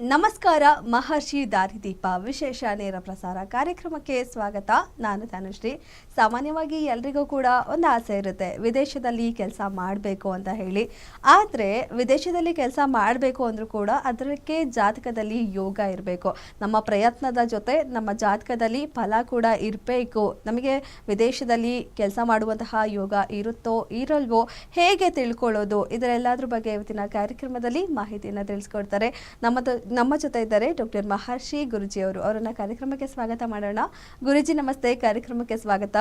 ನಮಸ್ಕಾರ, ಮಹರ್ಷಿ ದಾರಿದೀಪ ವಿಶೇಷ ನೇರ ಪ್ರಸಾರ ಕಾರ್ಯಕ್ರಮಕ್ಕೆ ಸ್ವಾಗತ. ನಾನು ತನುಶ್ರೀ ಸಾಮಾನ್ಯವಾಗಿ ಎಲ್ರಿಗೂ ಕೂಡ ಒಂದು ಆಸೆ ಇರುತ್ತೆ, ವಿದೇಶದಲ್ಲಿ ಕೆಲಸ ಮಾಡಬೇಕು ಅಂತ ಹೇಳಿ. ಆದರೆ, ವಿದೇಶದಲ್ಲಿ ಕೆಲಸ ಮಾಡಬೇಕು ಅಂದರೂ ಕೂಡ ಅದಕ್ಕೆ ಜಾತಕದಲ್ಲಿ ಯೋಗ ಇರಬೇಕು. ನಮ್ಮ ಪ್ರಯತ್ನದ ಜೊತೆ ನಮ್ಮ ಜಾತಕದಲ್ಲಿ ಫಲ ಕೂಡ ಇರಬೇಕು. ನಮಗೆ ವಿದೇಶದಲ್ಲಿ ಕೆಲಸ ಮಾಡುವಂತಹ ಯೋಗ ಇರುತ್ತೋ, ಇರಲ್ವೋ, ಹೇಗೆ ತಿಳ್ಕೊಳ್ಳೋದು, ಇದರೆಲ್ಲದ್ರ ಬಗ್ಗೆ ಇವತ್ತಿನ ಕಾರ್ಯಕ್ರಮದಲ್ಲಿ ಮಾಹಿತಿಯನ್ನು ತಿಳಿಸ್ಕೊಡ್ತಾರೆ. ನಮ್ಮ ನಮ್ಮ ಜೊತೆ ಇದ್ದಾರೆ ಡಾಕ್ಟರ್ ಮಹರ್ಷಿ ಗುರುಜಿ ಅವರು. ಅವರನ್ನ ಕಾರ್ಯಕ್ರಮಕ್ಕೆ ಸ್ವಾಗತ ಮಾಡೋಣ. ಗುರುಜಿ ನಮಸ್ತೆ. ಕಾರ್ಯಕ್ರಮಕ್ಕೆ ಸ್ವಾಗತ.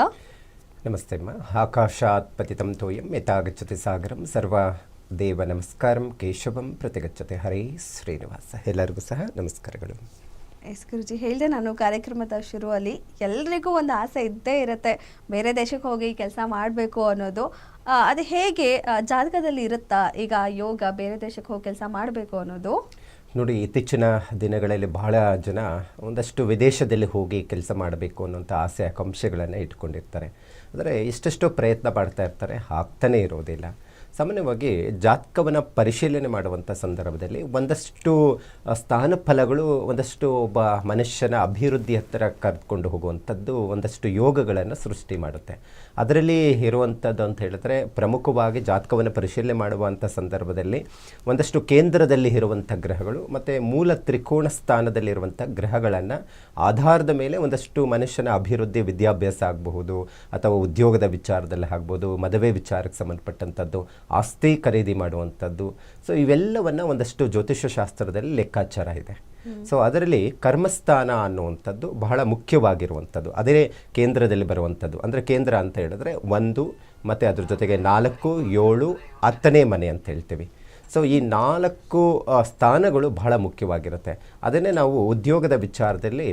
ನಮಸ್ತೆ ಅಮ್ಮ. ಆಕಾಶಾತ್ ಪತಿತಂ ತೋಯಂ ಯಥಾಗಚ್ಚತೆ ಸಾಗರಂ ಸರ್ವ ದೇವ ನಮಸ್ಕಾರಂ ಕೇಶವಂ ಪ್ರತಿಗಚ್ಚತೆ. ಹರೇ ಶ್ರೀನಿವಾಸ. ಎಲ್ಲರಿಗೂ ಸಹ ನಮಸ್ಕಾರಗಳು. ಎಸ್ ಗುರುಜಿ ಹೇಳಿದೆ ನಾನು ಕಾರ್ಯಕ್ರಮದ ಶುರುವಲ್ಲಿ ಎಲ್ರಿಗೂ ಒಂದು ಆಸೆ ಇದ್ದೇ ಇರುತ್ತೆ. ಬೇರೆ ದೇಶಕ್ಕೆ ಹೋಗಿ ಕೆಲಸ ಮಾಡಬೇಕು ಅನ್ನೋದು. ಅದು ಹೇಗೆ ಜಾತಕದಲ್ಲಿ ಇರುತ್ತಾ? ಈಗ ಯೋಗ ಬೇರೆ ದೇಶಕ್ಕೆ ಹೋಗಿ ಕೆಲಸ ಮಾಡಬೇಕು ಅನ್ನೋದು. ನೋಡಿ, ಇತ್ತೀಚಿನ ದಿನಗಳಲ್ಲಿ ಬಹಳ ಜನ ಒಂದಷ್ಟು ವಿದೇಶದಲ್ಲಿ ಹೋಗಿ ಕೆಲಸ ಮಾಡಬೇಕು ಅನ್ನೋಂಥ ಆಸೆ, ಆಕಾಂಕ್ಷೆಗಳನ್ನು ಇಟ್ಕೊಂಡಿರ್ತಾರೆ. ಆದರೆ ಇಷ್ಟೆಷ್ಟು ಪ್ರಯತ್ನ ಮಾಡ್ತಾ ಇರ್ತಾರೆ, ಆಗ್ತಾನೇ ಇರೋದಿಲ್ಲ. ಸಾಮಾನ್ಯವಾಗಿ ಜಾತಕವನ್ನು ಪರಿಶೀಲನೆ ಮಾಡುವಂಥ ಸಂದರ್ಭದಲ್ಲಿ ಒಂದಷ್ಟು ಸ್ಥಾನಫಲಗಳು ಸ್ಥಾನ ಫಲಗಳು ಒಂದಷ್ಟು ಒಬ್ಬ ಮನುಷ್ಯನ ಅಭಿವೃದ್ಧಿ ಹತ್ತಿರ ಕರೆದುಕೊಂಡು ಹೋಗುವಂಥದ್ದು ಒಂದಷ್ಟು ಯೋಗಗಳನ್ನು ಸೃಷ್ಟಿ ಮಾಡುತ್ತೆ. ಅದರಲ್ಲಿ ಇರುವಂಥದ್ದು ಅಂತ ಹೇಳಿದ್ರೆ ಪ್ರಮುಖವಾಗಿ ಜಾತಕವನ್ನು ಪರಿಶೀಲನೆ ಮಾಡುವಂಥ ಸಂದರ್ಭದಲ್ಲಿ ಒಂದಷ್ಟು ಕೇಂದ್ರದಲ್ಲಿ ಇರುವಂಥ ಗ್ರಹಗಳು ಮತ್ತು ಮೂಲ ತ್ರಿಕೋಣ ಸ್ಥಾನದಲ್ಲಿರುವಂಥ ಗ್ರಹಗಳನ್ನು ಆಧಾರದ ಮೇಲೆ ಒಂದಷ್ಟು ಮನುಷ್ಯನ ಅಭಿವೃದ್ಧಿ, ವಿದ್ಯಾಭ್ಯಾಸ ಆಗಬಹುದು ಅಥವಾ ಉದ್ಯೋಗದ ವಿಚಾರದಲ್ಲಿ ಆಗ್ಬೋದು ಮದುವೆ ವಿಚಾರಕ್ಕೆ ಸಂಬಂಧಪಟ್ಟಂಥದ್ದು, ಆಸ್ತಿ ಖರೀದಿ ಮಾಡುವಂಥದ್ದು ಸೊ ಇವೆಲ್ಲವನ್ನು ಒಂದಷ್ಟು ಜ್ಯೋತಿಷ್ಯಶಾಸ್ತ್ರದಲ್ಲಿ ಲೆಕ್ಕಾಚಾರ ಇದೆ. ಸೊ ಅದರಲ್ಲಿ ಕರ್ಮಸ್ಥಾನ ಅನ್ನುವಂಥದ್ದು ಬಹಳ ಮುಖ್ಯವಾಗಿರುವಂಥದ್ದು. ಅದೇ ಕೇಂದ್ರದಲ್ಲಿ ಬರುವಂಥದ್ದು. ಅಂದರೆ ಕೇಂದ್ರ ಅಂತ ಹೇಳಿದ್ರೆ ಒಂದು ಮತ್ತು ಅದ್ರ ಜೊತೆಗೆ ನಾಲ್ಕು ಏಳು ಹತ್ತನೇ ಮನೆ ಅಂತ ಹೇಳ್ತೀವಿ. ಸೊ ಈ ನಾಲ್ಕು ಸ್ಥಾನಗಳು ಬಹಳ ಮುಖ್ಯವಾಗಿರುತ್ತೆ. ಅದನ್ನೇ ನಾವು ಉದ್ಯೋಗದ ವಿಚಾರದಲ್ಲಿ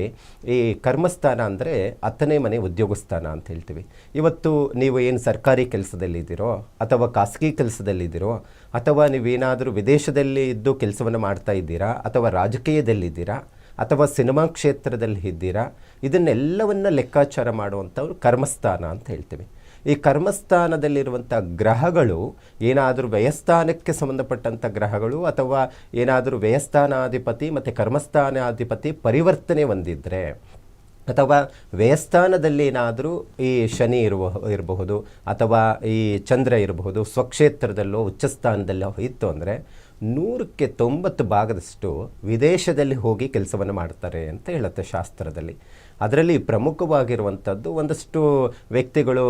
ಈ ಕರ್ಮಸ್ಥಾನ ಅಂದರೆ ಹತ್ತನೇ ಮನೆ ಉದ್ಯೋಗ ಸ್ಥಾನ ಅಂತ ಹೇಳ್ತೀವಿ. ಇವತ್ತು ನೀವು ಏನು ಸರ್ಕಾರಿ ಕೆಲಸದಲ್ಲಿದ್ದೀರೋ ಅಥವಾ ಖಾಸಗಿ ಕೆಲಸದಲ್ಲಿದ್ದೀರೋ ಅಥವಾ ನೀವೇನಾದರೂ ವಿದೇಶದಲ್ಲಿ ಇದ್ದು ಕೆಲಸವನ್ನು ಮಾಡ್ತಾ ಇದ್ದೀರಾ, ಅಥವಾ ರಾಜಕೀಯದಲ್ಲಿದ್ದೀರಾ ಅಥವಾ ಸಿನಿಮಾ ಕ್ಷೇತ್ರದಲ್ಲಿ ಇದ್ದೀರಾ, ಇದನ್ನೆಲ್ಲವನ್ನ ಲೆಕ್ಕಾಚಾರ ಮಾಡುವಂಥವ್ರು ಕರ್ಮಸ್ಥಾನ ಅಂತ ಹೇಳ್ತೀವಿ. ಈ ಕರ್ಮಸ್ಥಾನದಲ್ಲಿರುವಂಥ ಗ್ರಹಗಳು, ಏನಾದರೂ ವ್ಯಯಸ್ಥಾನಕ್ಕೆ ಸಂಬಂಧಪಟ್ಟಂಥ ಗ್ರಹಗಳು, ಅಥವಾ ಏನಾದರೂ ವ್ಯಯಸ್ಥಾನಾಧಿಪತಿ ಮತ್ತು ಕರ್ಮಸ್ಥಾನಾಧಿಪತಿ ಪರಿವರ್ತನೆ ಹೊಂದಿದ್ರೆ ಅಥವಾ ವ್ಯಯಸ್ಥಾನದಲ್ಲಿ ಏನಾದರೂ ಈ ಶನಿ ಇರುವ, ಇರಬಹುದು, ಅಥವಾ ಈ ಚಂದ್ರ ಇರಬಹುದು, ಸ್ವಕ್ಷೇತ್ರದಲ್ಲೋ, ಉಚ್ಚಸ್ಥಾನದಲ್ಲೋ ಇತ್ತು ಅಂದರೆ ನೂರಕ್ಕೆ ತೊಂಬತ್ತು ಭಾಗದಷ್ಟು ವಿದೇಶದಲ್ಲಿ ಹೋಗಿ ಕೆಲಸವನ್ನು ಮಾಡ್ತಾರೆ ಅಂತ ಹೇಳುತ್ತೆ ಶಾಸ್ತ್ರದಲ್ಲಿ. ಅದರಲ್ಲಿ ಪ್ರಮುಖವಾಗಿರುವಂಥದ್ದು ಒಂದಷ್ಟು ವ್ಯಕ್ತಿಗಳು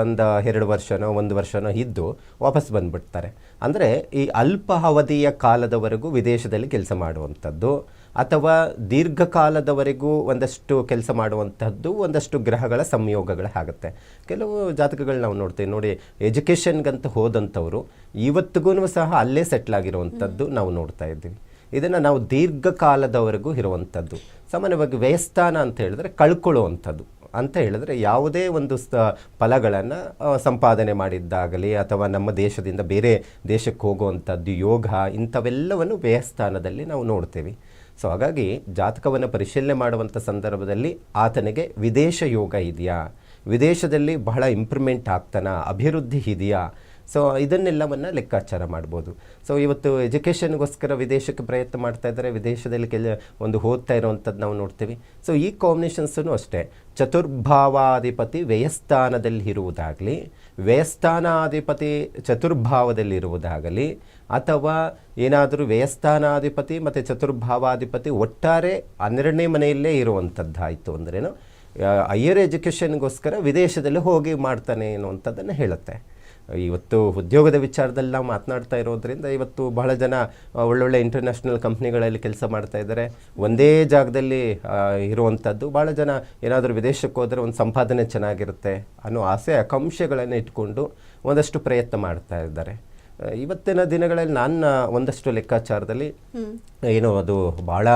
ಒಂದು ಎರಡು ವರ್ಷನೋ, ಒಂದು ವರ್ಷನೋ ಇದ್ದು ವಾಪಸ್ ಬಂದುಬಿಡ್ತಾರೆ. ಅಂದರೆ ಈ ಅಲ್ಪ ಅವಧಿಯ ಕಾಲದವರೆಗೂ ವಿದೇಶದಲ್ಲಿ ಕೆಲಸ ಮಾಡುವಂಥದ್ದು. ಅಥವಾ ದೀರ್ಘಕಾಲದವರೆಗೂ ಒಂದಷ್ಟು ಕೆಲಸ ಮಾಡುವಂಥದ್ದು ಒಂದಷ್ಟು ಗ್ರಹಗಳ ಸಂಯೋಗಗಳಾಗುತ್ತೆ ಕೆಲವು ಜಾತಕಗಳು ನಾವು ನೋಡ್ತೀವಿ. ನೋಡಿ ಎಜುಕೇಷನ್ಗಂತ ಹೋದಂಥವರು ಇವತ್ತಿಗೂ ಸಹ ಅಲ್ಲೇ ಸೆಟ್ಲ್ ಆಗಿರುವಂಥದ್ದು ನಾವು ನೋಡ್ತಾ ಇದ್ದೀವಿ. ಇದನ್ನು ನಾವು ದೀರ್ಘಕಾಲದವರೆಗೂ ಇರುವಂಥದ್ದು. ಸಾಮಾನ್ಯವಾಗಿ ವ್ಯಯಸ್ಥಾನ ಅಂತ ಹೇಳಿದ್ರೆ ಕಳ್ಕೊಳ್ಳುವಂಥದ್ದು. ಅಂತ ಹೇಳಿದ್ರೆ ಯಾವುದೇ ಒಂದು ಸ ಫಲಗಳನ್ನು ಸಂಪಾದನೆ ಮಾಡಿದ್ದಾಗಲಿ ಅಥವಾ ನಮ್ಮ ದೇಶದಿಂದ ಬೇರೆ ದೇಶಕ್ಕೆ ಹೋಗುವಂಥದ್ದು ಯೋಗ ಇಂಥವೆಲ್ಲವನ್ನು ವ್ಯಯಸ್ಥಾನದಲ್ಲಿ ನಾವು ನೋಡ್ತೇವೆ. ಸೊ ಹಾಗಾಗಿ ಜಾತಕವನ್ನು ಪರಿಶೀಲನೆ ಮಾಡುವಂಥ ಸಂದರ್ಭದಲ್ಲಿ ಆತನಿಗೆ ವಿದೇಶ ಯೋಗ ಇದೆಯಾ? ವಿದೇಶದಲ್ಲಿ ಬಹಳ ಇಂಪ್ರೂವ್ಮೆಂಟ್ ಆಗ್ತಾನ? ಅಭಿವೃದ್ಧಿ ಇದೆಯಾ? ಸೊ ಇದನ್ನೆಲ್ಲವನ್ನು ಲೆಕ್ಕಾಚಾರ ಮಾಡ್ಬೋದು. ಸೊ ಇವತ್ತು ಎಜುಕೇಷನ್ಗೋಸ್ಕರ ವಿದೇಶಕ್ಕೆ ಪ್ರಯತ್ನ ಮಾಡ್ತಾ ಇದ್ದಾರೆ. ವಿದೇಶದಲ್ಲಿ ಕೆಲ ಒಂದು ಓದ್ತಾ ಇರೋವಂಥದ್ದು ನಾವು ನೋಡ್ತೀವಿ. ಸೊ ಈ ಕಾಂಬಿನೇಷನ್ಸೂ ಅಷ್ಟೇ. ಚತುರ್ಭಾವಾಧಿಪತಿ ವ್ಯಯಸ್ಥಾನದಲ್ಲಿ ಇರುವುದಾಗಲಿ ವ್ಯಯಸ್ಥಾನಾಧಿಪತಿ ಚತುರ್ಭಾವದಲ್ಲಿರುವುದಾಗಲಿ ಅಥವಾ ಏನಾದರೂ ವ್ಯಯಸ್ಥಾನಾಧಿಪತಿ ಮತ್ತು ಚತುರ್ಭಾವಾಧಿಪತಿ ಒಟ್ಟಾರೆ ಹನ್ನೆರಡನೇ ಮನೆಯಲ್ಲೇ ಇರುವಂಥದ್ದಾಯಿತು ಅಂದ್ರೇನು ಹೈಯರ್ ಎಜುಕೇಷನ್ಗೋಸ್ಕರ ವಿದೇಶದಲ್ಲಿ ಹೋಗಿ ಮಾಡ್ತಾನೆ ಅನ್ನುವಂಥದ್ದನ್ನು ಹೇಳುತ್ತೆ. ಇವತ್ತು ಉದ್ಯೋಗದ ವಿಚಾರದಲ್ಲಿ ನಾವು ಮಾತನಾಡ್ತಾ ಇರೋದ್ರಿಂದ ಇವತ್ತು ಬಹಳ ಜನ ಒಳ್ಳೊಳ್ಳೆ ಇಂಟರ್ನ್ಯಾಷನಲ್ ಕಂಪ್ನಿಗಳಲ್ಲಿ ಕೆಲಸ ಮಾಡ್ತಾ ಇದ್ದಾರೆ. ಒಂದೇ ಜಾಗದಲ್ಲಿ ಇರುವಂಥದ್ದು ಭಾಳ ಜನ ಏನಾದರೂ ವಿದೇಶಕ್ಕೆ ಹೋದರೆ ಒಂದು ಸಂಪಾದನೆ ಚೆನ್ನಾಗಿರುತ್ತೆ ಅನ್ನೋ ಆಸೆ, ಆಕಾಂಕ್ಷೆಗಳನ್ನು ಇಟ್ಕೊಂಡು ಒಂದಷ್ಟು ಪ್ರಯತ್ನ ಮಾಡ್ತಾ ಇದ್ದಾರೆ. ಇವತ್ತಿನ ದಿನಗಳಲ್ಲಿ ನನ್ನ ಒಂದಷ್ಟು ಲೆಕ್ಕಾಚಾರದಲ್ಲಿ ಏನು ಅದು ಭಾಳ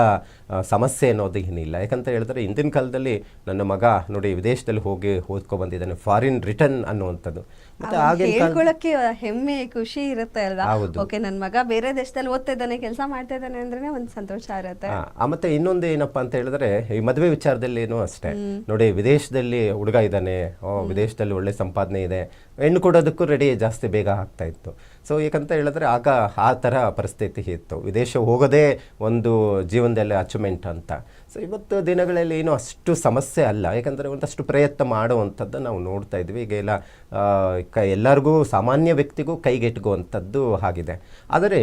ಸಮಸ್ಯೆ ಅನ್ನೋದು ಏನಿಲ್ಲ. ಯಾಕಂತ ಹೇಳಿದ್ರೆ ಹಿಂದಿನ ಕಾಲದಲ್ಲಿ ನನ್ನ ಮಗ ನೋಡಿ ವಿದೇಶದಲ್ಲಿ ಹೋಗಿ ಓದ್ಕೊ ಬಂದಿದ್ದಾನೆ ಫಾರಿನ್ ರಿಟರ್ನ್ ಅನ್ನುವಂಥದ್ದು. ಮತ್ತೆ ಆಗಿನ ಹೆಮ್ಮೆ ಖುಷಿ ಇರುತ್ತೆ ಅಲ್ವಾ? ಓಕೆ ನನ್ನ ಮಗ ಬೇರೆ ದೇಶದಲ್ಲಿ ಓದ್ತಾ ಇದ್ದಾನೆ ಕೆಲಸ ಮಾಡ್ತಾ ಇದ್ದಾನೆ ಅಂದ್ರೆ ಒಂದು ಸಂತೋಷ ಇರುತ್ತೆ. ಮತ್ತೆ ಇನ್ನೊಂದು ಏನಪ್ಪಾ ಅಂತ ಹೇಳಿದ್ರೆ ಈ ಮದುವೆ ವಿಚಾರದಲ್ಲೇನು ಅಷ್ಟೇ. ನೋಡಿ ವಿದೇಶದಲ್ಲಿ ಹುಡುಗ ಇದ್ದಾನೆ ವಿದೇಶದಲ್ಲಿ ಒಳ್ಳೆ ಸಂಪಾದನೆ ಇದೆ ಹೆಣ್ಣು ಕೊಡೋದಕ್ಕೂ ರೆಡಿ ಜಾಸ್ತಿ ಬೇಗ ಆಗ್ತಾ ಇತ್ತು. ಸೊ ಏಕಂತ ಹೇಳಿದ್ರೆ ಆಗ ಆ ಥರ ಪರಿಸ್ಥಿತಿ ಇತ್ತು. ವಿದೇಶ ಹೋಗೋದೇ ಒಂದು ಜೀವನದಲ್ಲಿ ಅಚೀವ್ಮೆಂಟ್ ಅಂತ. ಸೊ ಇವತ್ತು ದಿನಗಳಲ್ಲಿ ಏನು ಅಷ್ಟು ಸಮಸ್ಯೆ ಅಲ್ಲ. ಯಾಕಂದರೆ ಒಂದಷ್ಟು ಪ್ರಯತ್ನ ಮಾಡುವಂಥದ್ದು ನಾವು ನೋಡ್ತಾ ಇದ್ವಿ. ಈಗ ಎಲ್ಲ ಕ, ಎಲ್ಲರಿಗೂ ಸಾಮಾನ್ಯ ವ್ಯಕ್ತಿಗೂ ಕೈಗೆಟುಗುವಂಥದ್ದು ಆಗಿದೆ. ಆದರೆ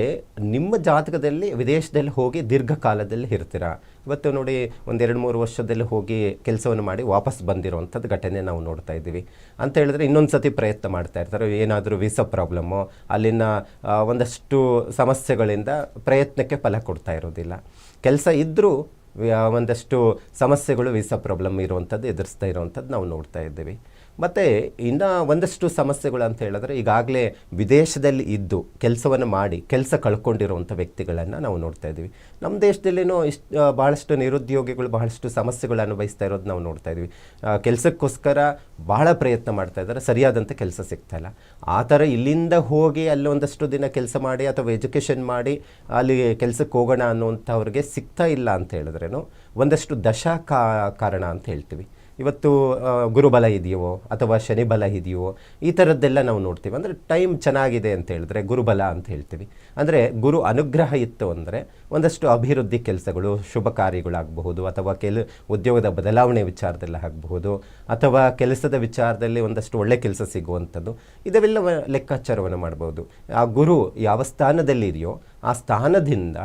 ನಿಮ್ಮ ಜಾತಕದಲ್ಲಿ ವಿದೇಶದಲ್ಲಿ ಹೋಗಿ ದೀರ್ಘಕಾಲದಲ್ಲಿ ಇರ್ತೀರಾ? ಇವತ್ತು ನೋಡಿ ಒಂದೆರಡು ಮೂರು ವರ್ಷದಲ್ಲಿ ಹೋಗಿ ಕೆಲಸವನ್ನು ಮಾಡಿ ವಾಪಸ್ ಬಂದಿರುವಂಥದ್ದು ಘಟನೆ ನಾವು ನೋಡ್ತಾ ಇದ್ದೀವಿ. ಅಂತ ಹೇಳಿದ್ರೆ ಇನ್ನೊಂದು ಸತಿ ಪ್ರಯತ್ನ ಮಾಡ್ತಾ ಇರ್ತಾರೆ. ಏನಾದರೂ ವೀಸಾ ಪ್ರಾಬ್ಲಮ್ಮು ಅಲ್ಲಿನ ಒಂದಷ್ಟು ಸಮಸ್ಯೆಗಳಿಂದ ಪ್ರಯತ್ನಕ್ಕೆ ಫಲ ಕೊಡ್ತಾ ಇರೋದಿಲ್ಲ. ಕೆಲಸ ಇದ್ದರೂ ಒಂದಷ್ಟು ಸಮಸ್ಯೆಗಳು ವೀಸಾ ಪ್ರಾಬ್ಲಮ್ ಇರುವಂಥದ್ದು ಎದುರಿಸ್ತಾ ಇರುವಂಥದ್ದು ನಾವು ನೋಡ್ತಾ ಇದ್ದೀವಿ. ಮತ್ತು ಇನ್ನು ಒಂದಷ್ಟು ಸಮಸ್ಯೆಗಳು ಅಂತ ಹೇಳಿದ್ರೆ ಈಗಾಗಲೇ ವಿದೇಶದಲ್ಲಿ ಇದ್ದು ಕೆಲಸವನ್ನು ಮಾಡಿ ಕೆಲಸ ಕಳ್ಕೊಂಡಿರುವಂಥ ವ್ಯಕ್ತಿಗಳನ್ನು ನಾವು ನೋಡ್ತಾ ಇದ್ದೀವಿ. ನಮ್ಮ ದೇಶದಲ್ಲಿನೂ ಇಷ್ಟು ಭಾಳಷ್ಟು ನಿರುದ್ಯೋಗಿಗಳು ಬಹಳಷ್ಟು ಸಮಸ್ಯೆಗಳು ಅನುಭವಿಸ್ತಾ ಇರೋದು ನಾವು ನೋಡ್ತಾ ಇದ್ದೀವಿ. ಕೆಲಸಕ್ಕೋಸ್ಕರ ಬಹಳ ಪ್ರಯತ್ನ ಮಾಡ್ತಾ ಇದ್ದಾರೆ. ಸರಿಯಾದಂಥ ಕೆಲಸ ಸಿಗ್ತಾಯಿಲ್ಲ ಆ ಥರ ಇಲ್ಲಿಂದ ಹೋಗಿ ಅಲ್ಲಿ ಒಂದಷ್ಟು ದಿನ ಕೆಲಸ ಮಾಡಿ ಅಥವಾ ಎಜುಕೇಷನ್ ಮಾಡಿ ಅಲ್ಲಿ ಕೆಲಸಕ್ಕೆ ಹೋಗೋಣ ಅನ್ನುವಂಥವ್ರಿಗೆ ಸಿಗ್ತಾ ಇಲ್ಲ ಅಂತ ಹೇಳಿದ್ರೇನು ಒಂದಷ್ಟು ದಶಾ ಕಾರಣ ಅಂತ ಹೇಳ್ತೀವಿ. ಇವತ್ತು ಗುರುಬಲ ಇದೆಯೋ ಅಥವಾ ಶನಿಬಲ ಇದೆಯೋ, ಈ ಥರದ್ದೆಲ್ಲ ನಾವು ನೋಡ್ತೀವಿ. ಅಂದರೆ ಟೈಮ್ ಚೆನ್ನಾಗಿದೆ ಅಂತ ಹೇಳಿದ್ರೆ ಗುರುಬಲ ಅಂತ ಹೇಳ್ತೀವಿ. ಅಂದರೆ ಗುರು ಅನುಗ್ರಹ ಇತ್ತು ಅಂದರೆ ಒಂದಷ್ಟು ಅಭಿವೃದ್ಧಿ ಕೆಲಸಗಳು, ಶುಭ ಕಾರ್ಯಗಳಾಗಬಹುದು, ಅಥವಾ ಕೆಲ ಉದ್ಯೋಗದ ಬದಲಾವಣೆ ವಿಚಾರದಲ್ಲಿ ಆಗಬಹುದು, ಅಥವಾ ಕೆಲಸದ ವಿಚಾರದಲ್ಲಿ ಒಂದಷ್ಟು ಒಳ್ಳೆ ಕೆಲಸ ಸಿಗುವಂಥದ್ದು, ಇದೆಲ್ಲ ಲೆಕ್ಕಾಚಾರವನ್ನು ಮಾಡ್ಬೋದು ಆ ಗುರು ಯಾವ ಸ್ಥಾನದಲ್ಲಿ ಇದೆಯೋ ಆ ಸ್ಥಾನದಿಂದ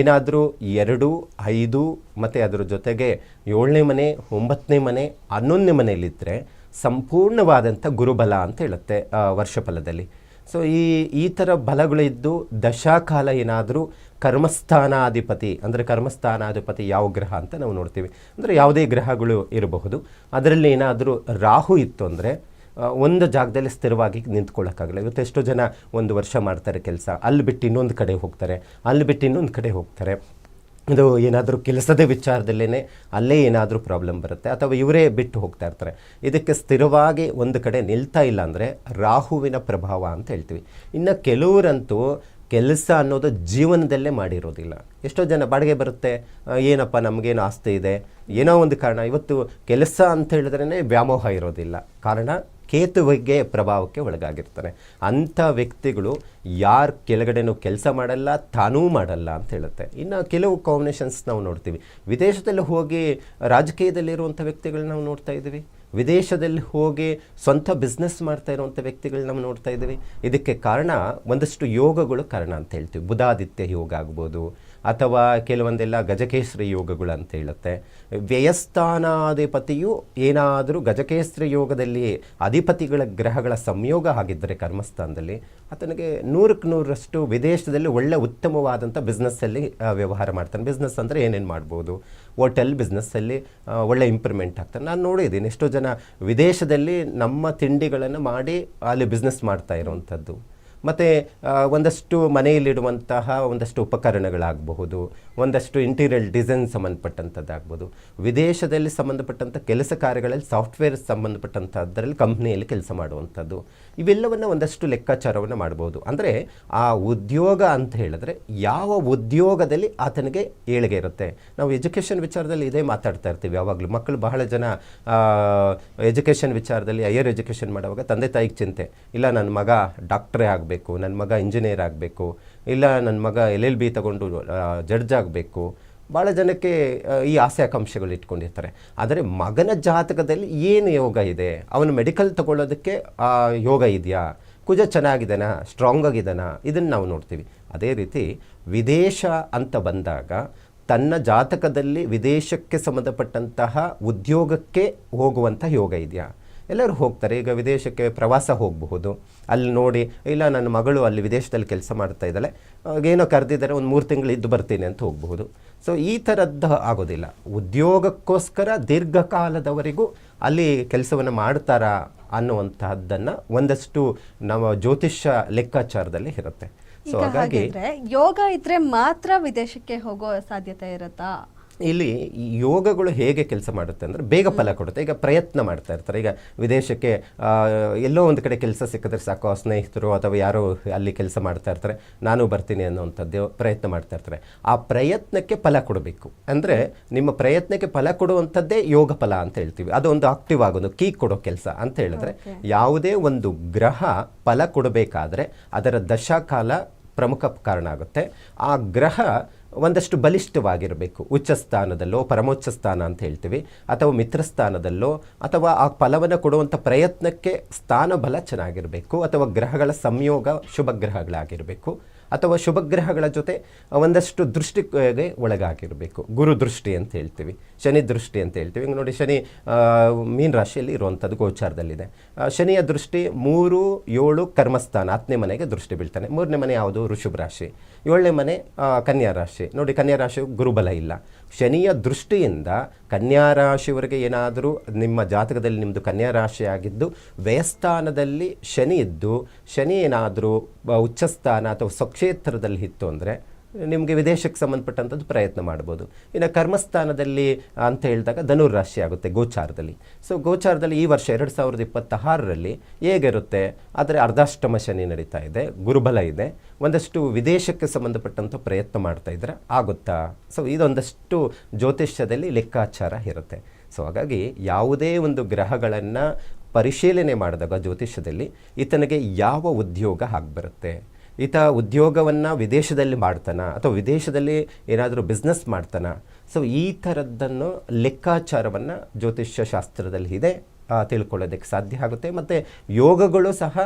ಏನಾದರೂ ಎರಡು, ಐದು, ಮತ್ತು ಅದರ ಜೊತೆಗೆ ಏಳನೇ ಮನೆ, ಒಂಬತ್ತನೇ ಮನೆ, ಹನ್ನೊಂದನೇ ಮನೆಯಲ್ಲಿದ್ದರೆ ಸಂಪೂರ್ಣವಾದಂಥ ಗುರುಬಲ ಅಂತ ಹೇಳುತ್ತೆ ವರ್ಷಫಲದಲ್ಲಿ. ಸೊ ಈ ಈ ಥರ ಬಲಗಳಿದ್ದು ದಶಾಕಾಲ ಏನಾದರೂ ಕರ್ಮಸ್ಥಾನಾಧಿಪತಿ, ಅಂದರೆ ಕರ್ಮಸ್ಥಾನಾಧಿಪತಿ ಯಾವ ಗ್ರಹ ಅಂತ ನಾವು ನೋಡ್ತೀವಿ. ಅಂದರೆ ಯಾವುದೇ ಗ್ರಹಗಳು ಇರಬಹುದು. ಅದರಲ್ಲಿ ಏನಾದರೂ ರಾಹು ಇತ್ತು ಅಂದರೆ ಒಂದು ಜಾಗದಲ್ಲಿ ಸ್ಥಿರವಾಗಿ ನಿಂತ್ಕೊಳ್ಳೋಕ್ಕಾಗಲ್ಲ. ಇವತ್ತು ಎಷ್ಟೋ ಜನ ಒಂದು ವರ್ಷ ಮಾಡ್ತಾರೆ ಕೆಲಸ. ಅಲ್ಲಿ ಬಿಟ್ಟು ಇನ್ನೊಂದು ಕಡೆ ಹೋಗ್ತಾರೆ. ಅಲ್ಲಿ ಬಿಟ್ಟು ಇನ್ನೊಂದು ಕಡೆ ಹೋಗ್ತಾರೆ. ಇದು ಏನಾದರೂ ಕೆಲಸದ ವಿಚಾರದಲ್ಲೇ ಅಲ್ಲೇ ಏನಾದರೂ ಪ್ರಾಬ್ಲಮ್ ಬರುತ್ತೆ. ಅಥವಾ ಇವರೇ ಬಿಟ್ಟು ಹೋಗ್ತಾ ಇರ್ತಾರೆ. ಇದಕ್ಕೆ ಸ್ಥಿರವಾಗಿ ಒಂದು ಕಡೆ ನಿಲ್ತಾ ಇಲ್ಲ ಅಂದರೆ ರಾಹುವಿನ ಪ್ರಭಾವ ಅಂತ ಹೇಳ್ತೀವಿ. ಇನ್ನು ಕೆಲವರಂತೂ ಕೆಲಸ ಅನ್ನೋದು ಜೀವನದಲ್ಲೇ ಮಾಡಿರೋದಿಲ್ಲ. ಎಷ್ಟೋ ಜನ ಬಾಡಿಗೆ ಬರುತ್ತೆ. ಏನಪ್ಪ ನಮಗೇನು ಆಸ್ತಿ ಇದೆ? ಏನೋ ಒಂದು ಕಾರಣ. ಇವತ್ತು ಕೆಲಸ ಅಂತ ಹೇಳಿದ್ರೇ ವ್ಯಾಮೋಹ ಇರೋದಿಲ್ಲ. ಕಾರಣ ಕೇತುವಿಗೆ ಪ್ರಭಾವಕ್ಕೆ ಒಳಗಾಗಿರ್ತಾರೆ. ಅಂಥ ವ್ಯಕ್ತಿಗಳು ಯಾರು ಕೆಳಗಡೆನೂ ಕೆಲಸ ಮಾಡಲ್ಲ, ತಾನೂ ಮಾಡಲ್ಲ ಅಂತ ಹೇಳುತ್ತೆ. ಇನ್ನು ಕೆಲವು ಕಾಂಬಿನೇಷನ್ಸ್ ನಾವು ನೋಡ್ತೀವಿ. ವಿದೇಶದಲ್ಲಿ ಹೋಗಿ ರಾಜಕೀಯದಲ್ಲಿರುವಂಥ ವ್ಯಕ್ತಿಗಳನ್ನ ನಾವು ನೋಡ್ತಾ ಇದ್ದೀವಿ. ವಿದೇಶದಲ್ಲಿ ಹೋಗಿ ಸ್ವಂತ ಬಿಸ್ನೆಸ್ ಮಾಡ್ತಾ ಇರುವಂಥ ವ್ಯಕ್ತಿಗಳು ನಾವು ನೋಡ್ತಾ ಇದ್ದೀವಿ. ಇದಕ್ಕೆ ಕಾರಣ, ಒಂದಷ್ಟು ಯೋಗಗಳು ಕಾರಣ ಅಂತ ಹೇಳ್ತೀವಿ. ಬುಧಾದಿತ್ಯ ಯೋಗ ಆಗ್ಬೋದು ಅಥವಾ ಕೆಲವೊಂದೆಲ್ಲ ಗಜಕೇಸರಿ ಯೋಗಗಳು ಅಂತ ಹೇಳುತ್ತೆ. ವ್ಯಯಸ್ಥಾನಾಧಿಪತಿಯು ಏನಾದರೂ ಗಜಕೇಶ್ರಿ ಯೋಗದಲ್ಲಿ ಅಧಿಪತಿಗಳ ಗ್ರಹಗಳ ಸಂಯೋಗ ಆಗಿದ್ದರೆ ಕರ್ಮಸ್ಥಾನದಲ್ಲಿ, ಆತನಿಗೆ ನೂರಕ್ಕೆ ನೂರರಷ್ಟು ವಿದೇಶದಲ್ಲಿ ಒಳ್ಳೆ ಉತ್ತಮವಾದಂಥ ಬಿಸ್ನೆಸ್ಸಲ್ಲಿ ವ್ಯವಹಾರ ಮಾಡ್ತಾನೆ. ಬಿಸ್ನೆಸ್ ಅಂದರೆ ಏನೇನು ಮಾಡ್ಬೋದು? ಹೋಟೆಲ್ ಬಿಸ್ನೆಸ್ಸಲ್ಲಿ ಒಳ್ಳೆ ಇಂಪ್ರೂವ್ಮೆಂಟ್ ಆಗ್ತಾನೆ. ನಾನು ನೋಡಿದ್ದೀನಿ ಎಷ್ಟೋ ಜನ ವಿದೇಶದಲ್ಲಿ ನಮ್ಮ ತಿಂಡಿಗಳನ್ನು ಮಾಡಿ ಅಲ್ಲಿ ಬಿಸ್ನೆಸ್ ಮಾಡ್ತಾ ಇರುವಂಥದ್ದು. ಮತ್ತು ಒಂದಷ್ಟು ಮನೆಯಲ್ಲಿಡುವಂತಹ ಒಂದಷ್ಟು ಉಪಕರಣಗಳಾಗಬಹುದು. ಒಂದಷ್ಟು ಇಂಟೀರಿಯರ್ ಡಿಸೈನ್ ಸಂಬಂಧಪಟ್ಟಂಥದ್ದಾಗ್ಬೋದು. ವಿದೇಶದಲ್ಲಿ ಸಂಬಂಧಪಟ್ಟಂಥ ಕೆಲಸ ಕಾರ್ಯಗಳಲ್ಲಿ ಸಾಫ್ಟ್ವೇರ್ ಸಂಬಂಧಪಟ್ಟಂಥದ್ದರಲ್ಲಿ ಕಂಪ್ನಿಯಲ್ಲಿ ಕೆಲಸ ಮಾಡುವಂಥದ್ದು. ಇವೆಲ್ಲವನ್ನು ಒಂದಷ್ಟು ಲೆಕ್ಕಾಚಾರವನ್ನು ಮಾಡ್ಬೋದು. ಅಂದರೆ ಆ ಉದ್ಯೋಗ ಅಂತ ಹೇಳಿದ್ರೆ ಯಾವ ಉದ್ಯೋಗದಲ್ಲಿ ಆತನಿಗೆ ಏಳಿಗೆ ಇರುತ್ತೆ. ನಾವು ಎಜುಕೇಷನ್ ವಿಚಾರದಲ್ಲಿ ಇದೇ ಮಾತಾಡ್ತಾ ಇರ್ತೀವಿ ಯಾವಾಗಲೂ. ಮಕ್ಕಳು ಬಹಳ ಜನ ಎಜುಕೇಷನ್ ವಿಚಾರದಲ್ಲಿ ಹೈಯರ್ ಎಜುಕೇಷನ್ ಮಾಡುವಾಗ ತಂದೆ ತಾಯಿಗೆ ಚಿಂತೆ. ಇಲ್ಲ, ನನ್ನ ಮಗ ಡಾಕ್ಟ್ರೇ ಆಗಬೇಕು, ನನ್ನ ಮಗ ಇಂಜಿನಿಯರ್ ಆಗಬೇಕು. ಇಲ್ಲ ನನ್ನ ಮಗ ಎಲ್ ಎಲ್ ಬಿ ತಗೊಂಡು ಜಡ್ಜ್ ಆಗಬೇಕು. ಭಾಳ ಜನಕ್ಕೆ ಈ ಆಸೆ ಆಕಾಂಕ್ಷೆಗಳು ಇಟ್ಕೊಂಡಿರ್ತಾರೆ. ಆದರೆ ಮಗನ ಜಾತಕದಲ್ಲಿ ಏನು ಯೋಗ ಇದೆ? ಅವನು ಮೆಡಿಕಲ್ ತಗೊಳ್ಳೋದಕ್ಕೆ ಯೋಗ ಇದೆಯಾ? ಕುಜ ಚೆನ್ನಾಗಿದ್ದಾನಾ? ಸ್ಟ್ರಾಂಗ್ ಆಗಿದ್ದಾನಾ? ಇದನ್ನು ನಾವು ನೋಡ್ತೀವಿ. ಅದೇ ರೀತಿ ವಿದೇಶ ಅಂತ ಬಂದಾಗ ತನ್ನ ಜಾತಕದಲ್ಲಿ ವಿದೇಶಕ್ಕೆ ಸಂಬಂಧಪಟ್ಟಂತಹ ಉದ್ಯೋಗಕ್ಕೆ ಹೋಗುವಂಥ ಯೋಗ ಇದೆಯಾ? ಎಲ್ಲರೂ ಹೋಗ್ತಾರೆ ಈಗ ವಿದೇಶಕ್ಕೆ ಪ್ರವಾಸ ಹೋಗಬಹುದು. ಅಲ್ಲಿ ನೋಡಿ ಇಲ್ಲ ನನ್ನ ಮಗಳು ಅಲ್ಲಿ ವಿದೇಶದಲ್ಲಿ ಕೆಲಸ ಮಾಡ್ತಾ ಇದ್ದಾಳೆ ಏನೋ ಕರೆದಿದ್ದಾರೆ ಒಂದು ಮೂರು ತಿಂಗಳು ಇದ್ದು ಬರ್ತೀನಿ ಅಂತ ಹೋಗಬಹುದು. ಸೊ ಈ ಥರದ್ದು ಆಗೋದಿಲ್ಲ. ಉದ್ಯೋಗಕ್ಕೋಸ್ಕರ ದೀರ್ಘಕಾಲದವರೆಗೂ ಅಲ್ಲಿ ಕೆಲಸವನ್ನು ಮಾಡ್ತಾರಾ ಅನ್ನುವಂತಹದ್ದನ್ನು ಒಂದಷ್ಟು ನಮ್ಮ ಜ್ಯೋತಿಷ್ಯ ಲೆಕ್ಕಾಚಾರದಲ್ಲಿ ಇರುತ್ತೆ. ಸೊ ಹಾಗಾಗಿ ಯೋಗ ಇದ್ರೆ ಮಾತ್ರ ವಿದೇಶಕ್ಕೆ ಹೋಗೋ ಸಾಧ್ಯತೆ ಇರುತ್ತಾ? ಇಲ್ಲಿ ಯೋಗಗಳು ಹೇಗೆ ಕೆಲಸ ಮಾಡುತ್ತೆ ಅಂದರೆ ಬೇಗ ಫಲ ಕೊಡುತ್ತೆ. ಈಗ ಪ್ರಯತ್ನ ಮಾಡ್ತಾ ಇರ್ತಾರೆ. ಈಗ ವಿದೇಶಕ್ಕೆ ಎಲ್ಲೋ ಒಂದು ಕಡೆ ಕೆಲಸ ಸಿಕ್ಕಿದ್ರೆ ಸಾಕು ಆ ಸ್ನೇಹಿತರು ಅಥವಾ ಯಾರೋ ಅಲ್ಲಿ ಕೆಲಸ ಮಾಡ್ತಾ ಇರ್ತಾರೆ ನಾನು ಬರ್ತೀನಿ ಅನ್ನೋವಂಥದ್ದು ಪ್ರಯತ್ನ ಮಾಡ್ತಾ ಇರ್ತಾರೆ. ಆ ಪ್ರಯತ್ನಕ್ಕೆ ಫಲ ಕೊಡಬೇಕು. ಅಂದರೆ ನಿಮ್ಮ ಪ್ರಯತ್ನಕ್ಕೆ ಫಲ ಕೊಡುವಂಥದ್ದೇ ಯೋಗ ಫಲ ಅಂತ ಹೇಳ್ತೀವಿ. ಅದೊಂದು ಆಕ್ಟಿವ್ ಆಗೋದು ಕೀ ಕೊಡೋ ಕೆಲಸ ಅಂತ ಹೇಳಿದ್ರೆ ಯಾವುದೇ ಒಂದು ಗ್ರಹ ಫಲ ಕೊಡಬೇಕಾದ್ರೆ ಅದರ ದಶಾಕಾಲ ಪ್ರಮುಖ ಕಾರಣ ಆಗುತ್ತೆ. ಆ ಗ್ರಹ ಒಂದಷ್ಟು ಬಲಿಷ್ಠವಾಗಿರಬೇಕು. ಉಚ್ಚ ಸ್ಥಾನದಲ್ಲೋ ಪರಮೋಚ್ಚ ಸ್ಥಾನ ಅಂತ ಹೇಳ್ತೀವಿ. ಅಥವಾ ಮಿತ್ರ ಸ್ಥಾನದಲ್ಲೋ ಅಥವಾ ಆ ಫಲವನ್ನು ಕೊಡುವಂಥ ಪ್ರಯತ್ನಕ್ಕೆ ಸ್ಥಾನ ಬಲ ಚೆನ್ನಾಗಿರಬೇಕು. ಅಥವಾ ಗ್ರಹಗಳ ಸಂಯೋಗ ಶುಭ ಗ್ರಹಗಳಾಗಿರಬೇಕು. ಅಥವಾ ಶುಭಗ್ರಹಗಳ ಜೊತೆ ಒಂದಷ್ಟು ದೃಷ್ಟಿಗೆ ಒಳಗಾಗಿರಬೇಕು. ಗುರು ದೃಷ್ಟಿ ಅಂತ ಹೇಳ್ತೀವಿ, ಶನಿ ದೃಷ್ಟಿ ಅಂತ ಹೇಳ್ತೀವಿ. ಈಗ ನೋಡಿ ಶನಿ ಮೀನ್ ರಾಶಿಯಲ್ಲಿ ಇರುವಂಥದ್ದು ಗೋಚಾರದಲ್ಲಿದೆ. ಶನಿಯ ದೃಷ್ಟಿ ಮೂರು, ಏಳು ಕರ್ಮಸ್ಥಾನ, ಹತ್ತನೇ ಮನೆಗೆ ದೃಷ್ಟಿ ಬೀಳ್ತಾನೆ. ಮೂರನೇ ಮನೆ ಯಾವುದು? ಋಷಭ ರಾಶಿ. ಏಳನೇ ಮನೆ ಕನ್ಯಾ ರಾಶಿ. ನೋಡಿ ಕನ್ಯಾ ರಾಶಿ ಗುರುಬಲ ಇಲ್ಲ. ಶನಿಯ ದೃಷ್ಟಿಯಿಂದ ಕನ್ಯಾ ರಾಶಿಯವರೆಗೆ ಏನಾದರೂ ನಿಮ್ಮ ಜಾತಕದಲ್ಲಿ ನಿಮ್ಮದು ಕನ್ಯಾ ರಾಶಿಯಾಗಿದ್ದು ವ್ಯಯಸ್ಥಾನದಲ್ಲಿ ಶನಿ ಇದ್ದು, ಶನಿ ಏನಾದರೂ ಉಚ್ಚಸ್ಥಾನ ಅಥವಾ ಸ್ವಕ್ಷೇತ್ರದಲ್ಲಿ ಇತ್ತು ಅಂದರೆ ನಿಮಗೆ ವಿದೇಶಕ್ಕೆ ಸಂಬಂಧಪಟ್ಟಂಥದ್ದು ಪ್ರಯತ್ನ ಮಾಡ್ಬೋದು. ಇನ್ನು ಕರ್ಮಸ್ಥಾನದಲ್ಲಿ ಅಂತ ಹೇಳಿದಾಗ ಧನುರ್ ರಾಶಿ ಆಗುತ್ತೆ ಗೋಚಾರದಲ್ಲಿ. ಸೊ ಗೋಚಾರದಲ್ಲಿ ಈ ವರ್ಷ ಎರಡು ಸಾವಿರದ ಇಪ್ಪತ್ತಾರರಲ್ಲಿ ಹೇಗಿರುತ್ತೆ? ಆದರೆ ಅರ್ಧಾಷ್ಟಮ ಶನಿ ನಡೀತಾ ಇದೆ, ಗುರುಬಲ ಇದೆ. ಒಂದಷ್ಟು ವಿದೇಶಕ್ಕೆ ಸಂಬಂಧಪಟ್ಟಂಥ ಪ್ರಯತ್ನ ಮಾಡ್ತಾ ಇದ್ದರೆ ಆಗುತ್ತಾ? ಸೊ ಇದೊಂದಷ್ಟು ಜ್ಯೋತಿಷ್ಯದಲ್ಲಿ ಲೆಕ್ಕಾಚಾರ ಇರುತ್ತೆ. ಸೊ ಹಾಗಾಗಿ ಯಾವುದೇ ಒಂದು ಗ್ರಹಗಳನ್ನು ಪರಿಶೀಲನೆ ಮಾಡಿದಾಗ ಜ್ಯೋತಿಷ್ಯದಲ್ಲಿ ಈತನಿಗೆ ಯಾವ ಉದ್ಯೋಗ ಆಗ್ಬರುತ್ತೆ? ಈತ ಉದ್ಯೋಗವನ್ನು ವಿದೇಶದಲ್ಲಿ ಮಾಡ್ತಾನ ಅಥವಾ ವಿದೇಶದಲ್ಲಿ ಏನಾದರೂ ಬಿಸ್ನೆಸ್ ಮಾಡ್ತಾನ. ಸೊ ಈ ಥರದ್ದನ್ನು ಲೆಕ್ಕಾಚಾರವನ್ನು ಜ್ಯೋತಿಷ್ಯ ಶಾಸ್ತ್ರದಲ್ಲಿ ಇದೆ ತಿಳ್ಕೊಳ್ಳೋದಕ್ಕೆ ಸಾಧ್ಯ ಆಗುತ್ತೆ. ಮತ್ತು ಯೋಗಗಳು ಸಹ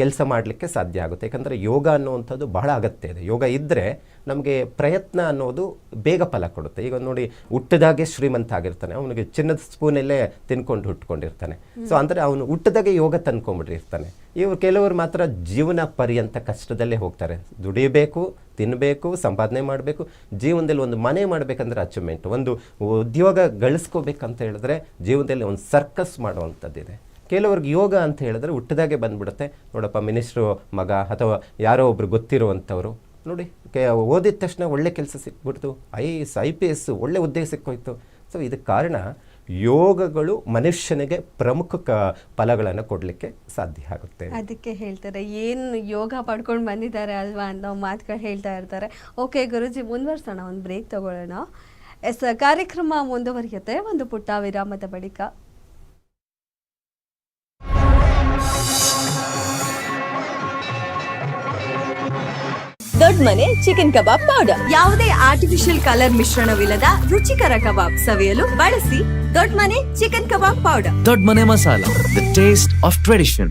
ಕೆಲಸ ಮಾಡಲಿಕ್ಕೆ ಸಾಧ್ಯ ಆಗುತ್ತೆ. ಯಾಕಂದರೆ ಯೋಗ ಅನ್ನುವಂಥದ್ದು ಬಹಳ ಅಗತ್ಯ ಇದೆ. ಯೋಗ ಇದ್ದರೆ ನಮಗೆ ಪ್ರಯತ್ನ ಅನ್ನೋದು ಬೇಗ ಫಲ ಕೊಡುತ್ತೆ. ಈಗ ನೋಡಿ ಹುಟ್ಟದಾಗೆ ಶ್ರೀಮಂತ ಆಗಿರ್ತಾನೆ. ಅವನಿಗೆ ಚಿನ್ನದ ಸ್ಪೂನಲ್ಲೇ ತಿನ್ಕೊಂಡು ಹುಟ್ಕೊಂಡಿರ್ತಾನೆ. ಸೊ ಅಂದರೆ ಅವನು ಹುಟ್ಟದಾಗೆ ಯೋಗ ತಂದ್ಕೊಂಡ್ಬಿಟ್ಟಿರ್ತಾನೆ. ಇವರು ಕೆಲವರು ಮಾತ್ರ ಜೀವನ ಪರ್ಯಂತ ಕಷ್ಟದಲ್ಲೇ ಹೋಗ್ತಾರೆ. ದುಡಿಬೇಕು ತಿನ್ನಬೇಕು ಸಂಪಾದನೆ ಮಾಡಬೇಕು, ಜೀವನದಲ್ಲಿ ಒಂದು ಮನೆ ಮಾಡಬೇಕಂದ್ರೆ ಅಚೀವ್ಮೆಂಟ್. ಒಂದು ಉದ್ಯೋಗ ಗಳಿಸ್ಕೋಬೇಕಂತ ಹೇಳಿದ್ರೆ ಜೀವನದಲ್ಲಿ ಒಂದು ಸರ್ಕಸ್ ಮಾಡುವಂಥದ್ದಿದೆ. ಕೆಲವ್ರಿಗೆ ಯೋಗ ಅಂತ ಹೇಳಿದ್ರೆ ಹುಟ್ಟಿದಾಗೆ ಬಂದ್ಬಿಡುತ್ತೆ. ನೋಡಪ್ಪ, ಮಿನಿಸ್ಟ್ರು ಮಗ ಅಥವಾ ಯಾರೋ ಒಬ್ರು ಗೊತ್ತಿರುವಂಥವ್ರು. ನೋಡಿ, ಕೆ, ಓದಿದ ತಕ್ಷಣ ಒಳ್ಳೆ ಕೆಲಸ ಸಿಕ್ಬಿಡ್ತು. I S, I P S ಒಳ್ಳೆ ಉದ್ದೇಶ ಸಿಕ್ಕೋಯ್ತು. ಸೊ, ಇದಕ್ಕೆ ಕಾರಣ ಯೋಗಗಳು ಮನುಷ್ಯನಿಗೆ ಪ್ರಮುಖ ಫಲಗಳನ್ನು ಕೊಡಲಿಕ್ಕೆ ಸಾಧ್ಯ ಆಗುತ್ತೆ. ಅದಕ್ಕೆ ಹೇಳ್ತಾರೆ, ಏನು ಯೋಗ ಪಡ್ಕೊಂಡು ಬಂದಿದ್ದಾರೆ ಅಲ್ವಾ? ಅನ್ನೋ ಮಾತುಗಳು ಹೇಳ್ತಾ ಇರ್ತಾರೆ. ಓಕೆ ಗುರುಜಿ, ಮುಂದುವರ್ಸೋಣ, ಒಂದು ಬ್ರೇಕ್ ತಗೊಳ್ಳೋಣ. ಎಸ್, ಕಾರ್ಯಕ್ರಮ ಮುಂದುವರಿಯುತ್ತೆ. ಒಂದು ಪುಟ್ಟ ವಿರಾಮದ ಬಳಿಕ. Dodda Mane chicken kebab powder ಯಾವುದೇ ಆರ್ಟಿಫಿಷಿಯಲ್ ಕಲರ್ ಮಿಶ್ರಣವಿಲ್ಲದ ರುಚಿಕರ ಕಬಾಬ್ ಸವಿಯಲು ಬಳಸಿ ದೊಡ್ಡ Mane chicken kebab powder Dodda Mane masala the taste of tradition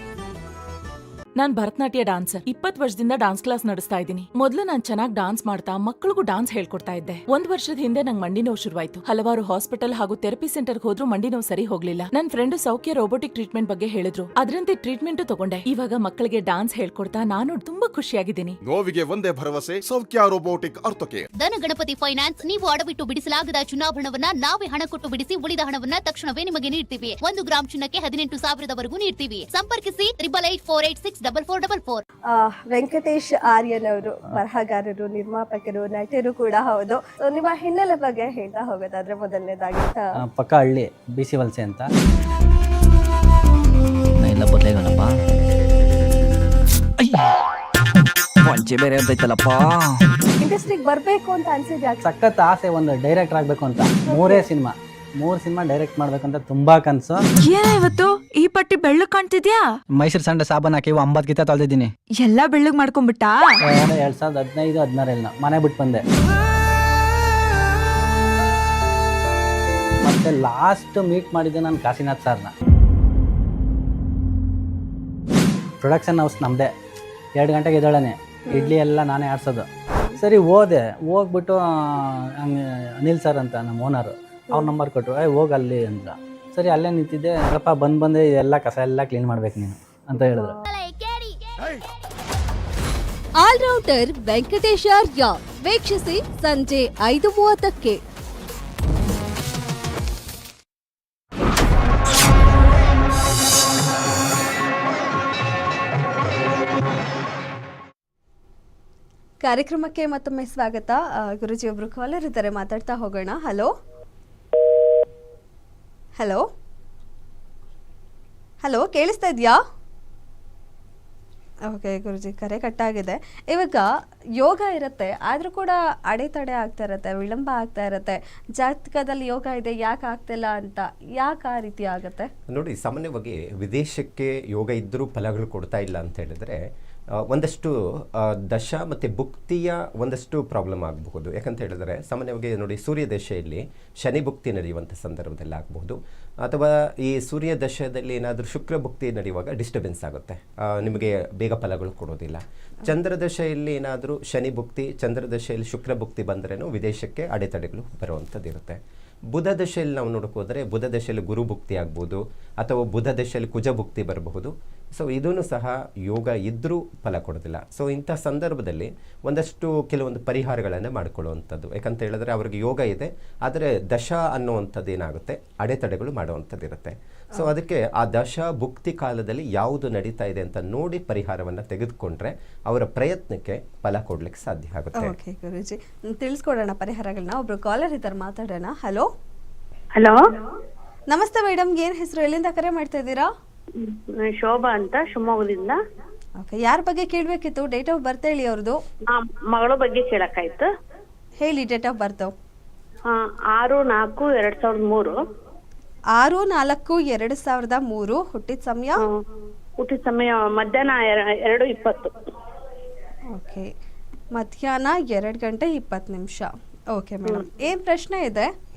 non Bharatanatyam dancer ಇಪ್ಪತ್ ವರ್ಷದಿಂದ ಡಾನ್ಸ್ ಕ್ಲಾಸ್ ನಡೆಸ್ತಾ ಇದ್ದೀನಿ. ಮೊದಲು ನಾನ್ ಚೆನ್ನಾಗಿ ಡಾನ್ಸ್ ಮಾಡ್ತಾ ಮಕ್ಕಳಿಗೂ ಡಾನ್ಸ್ ಹೇಳ್ಕೊಡ್ತಾ ಇದ್ದೆ. ಒಂದ್ ವರ್ಷದ ಹಿಂದೆ ನಂಗೆ ಮಂಡಿ ನೋವು ಶುರುವಾಯ್ತು. ಹಲವಾರು ಹಾಸ್ಪಿಟಲ್ ಹಾಗೂ ಥೆರಪಿ ಸೆಂಟರ್ ಹೋದ್ರೂ ಮಂಡಿ ನೋವು ಸರಿ ಹೋಗ್ಲಿಲ್ಲ. ನನ್ ಫ್ರೆಂಡ್ ಸೌಖ್ಯ ರೋಬೋಟಿಕ್ ಟ್ರೀಟ್ಮೆಂಟ್ ಬಗ್ಗೆ ಹೇಳಿದ್ರು. ಅದರಂತೆ ಟ್ರೀಟ್ಮೆಂಟ್ ತಗೊಂಡೆ. ಇವಾಗ ಮಕ್ಕಳಿಗೆ ಡಾನ್ಸ್ ಹೇಳ್ಕೊಡ್ತಾ ನಾನು ತುಂಬಾ ಖುಷಿಯಾಗಿದ್ದೀನಿ. ನೋವಿಗೆ ಒಂದೇ ಭರವಸೆ ಸೌಖ್ಯ ರೋಬೋಟಿಕ್ ಅರ್ಥಕ್ಕೆ. ಧನ ಗಣಪತಿ ಫೈನಾನ್ಸ್ ನೀವು ಅಡವಿಟ್ಟು ಬಿಡಿಸಲಾಗದ ಚುನಾವಣವನ್ನ ನಾವೇ ಹಣ ಕೊಟ್ಟು ಬಿಡಿಸಿ ಉಳಿದ ಹಣವನ್ನ ತಕ್ಷಣವೇ ನಿಮಗೆ ನೀಡ್ತೀವಿ. ಒಂದು ಗ್ರಾಮ್ ಚಿನ್ನಕ್ಕೆ ಹದಿನೆಂಟು ಸಾವಿರದವರೆಗೂ ನೀಡ್ತೀವಿ. ಸಂಪರ್ಕಿಸಿ triple eight four eight six double four double four Venkatesh Aryan ಅವರು ಬರಹಗಾರರು ನಿರ್ಮಾಪಕರು ನಟರು ಕೂಡ ಹೌದು. ನಿಮ್ಮ ಹಿನ್ನೆಲೆ ಬಗ್ಗೆ ಹೇಳ್ತಾ ಹೋಗೋದಾದ್ರೆ ಮೊದಲನೇದಾಗಿ ಪಕ್ಕ ಹಳ್ಳಿ ಬಿ ಸಿ ವಲಸೆ ಅಂತ. ಎಲ್ಲ ಬದಲೇಗನಪ್ಪ ಪಂಚೆ ಬೇರೆ ಅಂತೈತಲ್ಲಪ್ಪ. ಇಂಡಸ್ಟ್ರಿಗೆ ಬರ್ಬೇಕು ಅಂತ ಅನ್ಸಿದ್ಯಾ? ಯಾಕೆ ಸಖತ್ ಆಸೆ ಒಂದು ಡೈರೆಕ್ಟರ್ ಆಗ್ಬೇಕು ಅಂತ. ಮೂರೇ ಸಿನಿಮಾ. ಮೂರ್ ಸಿನಿಮಾ ಡೈರೆಕ್ಟ್ ಮಾಡ್ಬೇಕಂತ ತುಂಬಾ ಕನ್ಸು. ಏನ ಇವತ್ತು? ಈ ಪಟ್ಟಿ ಬೆಳ್ಳಗ್ ಕಾಣ್ತಿದ್ಯಾ? ಮೈಸೂರು ಸಂಡೆ ಸಾಬನ್ ಹಾಕಿ ಒಂಬತ್ತು ಗೀತ ತೊಳೆದಿದ್ದೀನಿ. ಎಲ್ಲಾ ಬೆಳ್ಳಗ್ ಮಾಡ್ಕೊಂಡ್ಬಿಟ್ಟಾ? ಎರಡ್ ಸಾವಿರದ ಹದಿನೈದು ಹದಿನಾರಲ್ಲಿ ಮನೆ ಬಿಟ್ಟು ಬಂದೆ. ಮತ್ತೆ ಲಾಸ್ಟ್ ಮೀಟ್ ಮಾಡಿದ್ದೆ ನಾನು ಕಾಶಿನಾಥ್ ಸರ್ನ. ಪ್ರೊಡಕ್ಷನ್ ಹೌಸ್ ನಮ್ಮದೇ ಎರಡು ಗಂಟೆಗೆ ಇದ್ದಾಳೆ ಇಡ್ಲಿ ಎಲ್ಲ ನಾನೇ ಆಡ್ಸೋದು. ಸರಿ ಹೋದೆ. ಹೋಗ್ಬಿಟ್ಟು ಹಂಗೆ ಅನಿಲ್ ಸರ್ ಅಂತ ನಮ್ಮ ಓನರು ಅವ್ರ ನಂಬರ್ ಕೊಟ್ಟರು ಏ ಹೋಗಿ ಅಲ್ಲಿ ಅಂತ. ಸರಿ, ಅಲ್ಲೇ ನಿಂತಿದ್ದೆ. ಅಲ್ಲಪ್ಪ, ಬಂದು, ಬಂದೆ ಎಲ್ಲ ಕಸ ಎಲ್ಲ ಕ್ಲೀನ್ ಮಾಡ್ಬೇಕು ನೀನು ಅಂತ ಹೇಳಿದ್ರು. ಆಲ್ರೌಂಡರ್ ವೆಂಕಟೇಶ್ ಆರ್ಯ ವೀಕ್ಷಿಸಿ ಸಂಜೆ ಐದು ಮೂವತ್ತಕ್ಕೆ. ಕಾರ್ಯಕ್ರಮಕ್ಕೆ ಮತ್ತೊಮ್ಮೆ ಸ್ವಾಗತ. ಗುರುಜಿ ಒಬ್ರು ಕಾಲರ್ ಇದ್ದಾರೆ ಮಾತಾಡ್ತಾ ಹೋಗೋಣ. ಹಲೋ ಹಲೋ ಹಲೋ ಕೇಳಿಸ್ತಾ ಇದೆಯಾ? ಓಕೆ ಗುರುಜಿ, ಕರೆ ಕಟ್ಟಾಗಿದೆ. ಇವಾಗ ಯೋಗ ಇರುತ್ತೆ, ಆದರೂ ಕೂಡ ಅಡೆತಡೆ ಆಗ್ತಾ ಇರುತ್ತೆ, ವಿಳಂಬ ಆಗ್ತಾ ಇರುತ್ತೆ. ಜಾತಕದಲ್ಲಿ ಯೋಗ ಇದೆ, ಯಾಕೆ ಆಗ್ತಿಲ್ಲ ಅಂತ ಯಾಕೆ ಆ ರೀತಿ ಆಗುತ್ತೆ? ನೋಡಿ, ಸಾಮಾನ್ಯವಾಗಿ ವಿದೇಶಕ್ಕೆ ಯೋಗ ಇದ್ದರೂ ಫಲಗಳು ಕೊಡ್ತಾ ಇಲ್ಲ ಅಂತ ಹೇಳಿದ್ರೆ ಒಂದಷ್ಟು ದಶ ಮತ್ತು ಭುಕ್ತಿಯ ಒಂದಷ್ಟು ಪ್ರಾಬ್ಲಮ್ ಆಗಬಹುದು. ಯಾಕಂತ ಹೇಳಿದ್ರೆ, ಸಾಮಾನ್ಯವಾಗಿ ನೋಡಿ ಸೂರ್ಯ ದಶೆಯಲ್ಲಿ ಶನಿ ಭುಕ್ತಿ ನಡೆಯುವಂಥ ಸಂದರ್ಭದಲ್ಲಿ ಆಗಬಹುದು. ಅಥವಾ ಈ ಸೂರ್ಯ ದಶದಲ್ಲಿ ಏನಾದರೂ ಶುಕ್ರ ಭುಕ್ತಿ ನಡೆಯುವಾಗ ಡಿಸ್ಟರ್ಬೆನ್ಸ್ ಆಗುತ್ತೆ. ನಿಮಗೆ ಬೇಗ ಫಲಗಳು ಕೊಡೋದಿಲ್ಲ ಚಂದ್ರ ದಶೆಯಲ್ಲಿ ಏನಾದರೂ ಶನಿ ಭುಕ್ತಿ, ಚಂದ್ರ ದಶೆಯಲ್ಲಿ ಶುಕ್ರ ಭುಕ್ತಿ ಬಂದರೇನು ವಿದೇಶಕ್ಕೆ ಅಡೆತಡೆಗಳು ಬರುವಂಥದ್ದು ಇರುತ್ತೆ. ಬುಧ ದಶೆಯಲ್ಲಿ ನಾವು ನೋಡೋಕೆ ಹೋದರೆ, ಬುಧ ದಶೆಯಲ್ಲಿ ಗುರು ಭುಕ್ತಿ ಆಗ್ಬೋದು, ಅಥವಾ ಬುಧ ದಶೆಯಲ್ಲಿ ಕುಜ ಭುಕ್ತಿ ಬರಬಹುದು. ಸೊ ಇದೂ ಸಹ ಯೋಗ ಇದ್ದರೂ ಫಲ ಕೊಡೋದಿಲ್ಲ. ಸೊ ಇಂಥ ಸಂದರ್ಭದಲ್ಲಿ ಒಂದಷ್ಟು ಕೆಲವೊಂದು ಪರಿಹಾರಗಳನ್ನು ಮಾಡಿಕೊಳ್ಳುವಂಥದ್ದು. ಯಾಕಂತ ಹೇಳಿದ್ರೆ ಅವ್ರಿಗೆ ಯೋಗ ಇದೆ ಆದರೆ ದಶ ಅನ್ನುವಂಥದ್ದು ಏನಾಗುತ್ತೆ ಅಡೆತಡೆಗಳು ಮಾಡುವಂಥದ್ದು ಇರುತ್ತೆ ಸೊ ಅದಕ್ಕೆ ಆ ದಶ ಭುಕ್ತಿ ಕಾಲದಲ್ಲಿ ಯಾವುದು ನಡೀತಾ ಇದೆ ಅಂತ ನೋಡಿ ಪರಿಹಾರವನ್ನು ತೆಗೆದುಕೊಂಡ್ರೆ ಅವರ ಪ್ರಯತ್ನಕ್ಕೆ ಫಲ ಕೊಡ್ಲಿಕ್ಕೆ ಸಾಧ್ಯ ಆಗುತ್ತೆ. ಓಕೆ ಗುರುಜಿ. ತಿಳಿಸ್ಕೊಡೋಣ ಪರಿಹಾರಗಳನ್ನ ಒಬ್ರು ಕಾಲರ್ ಇದ್ದಾರೆ ಮಾತಾಡೋಣ. ಹಲೋ ಹಲೋ ನಮಸ್ತೆ ಮೇಡಮ್ ಏನು ಹೆಸರು? ಎಲ್ಲಿಂದ ಕರೆ ಮಾಡ್ತಾ ಇದ್ದೀರಾ? ಶೋಭಾ ಅಂತ ಶಿವಮೊಗ್ಗದಿಂದ. ಓಕೆ ಯಾರ ಬಗ್ಗೆ ಕೇಳಬೇಕಿತ್ತು? ಡೇಟ್ ಆಫ್ ಬರ್ತ್ ಹೇಳಿ ಅವ್ರದ್ದು. ಆ, ಮಗಳ ಬಗ್ಗೆ ಕೇಳಕ್ಕಾಯ್ತು. ಹೇಳಿ ಡೇಟ್ ಆಫ್ ಬರ್ತ್ ಆ, ಆರು ನಾಲ್ಕು ಎರಡ್ ಸಾವಿರದ ಮೂರು. ಆರು ನಾಲ್ಕು ಎರಡು ಸಾವಿರದ ಮೂರು ಹುಟ್ಟಿದ ಸಮಯ? ಹುಟ್ಟಿದ ಸಮಯ ಮಧ್ಯಾಹ್ನ ಎರ- ಎರಡು ಇಪ್ಪತ್ತು. ಓಕೆ ಮಧ್ಯಾಹ್ನ ಎರಡು ಗಂಟೆ ಇಪ್ಪತ್ತು ನಿಮಿಷ. ಓಕೆ ಮೇಡಮ್ ಏನು ಪ್ರಶ್ನೆ ಇದೆ?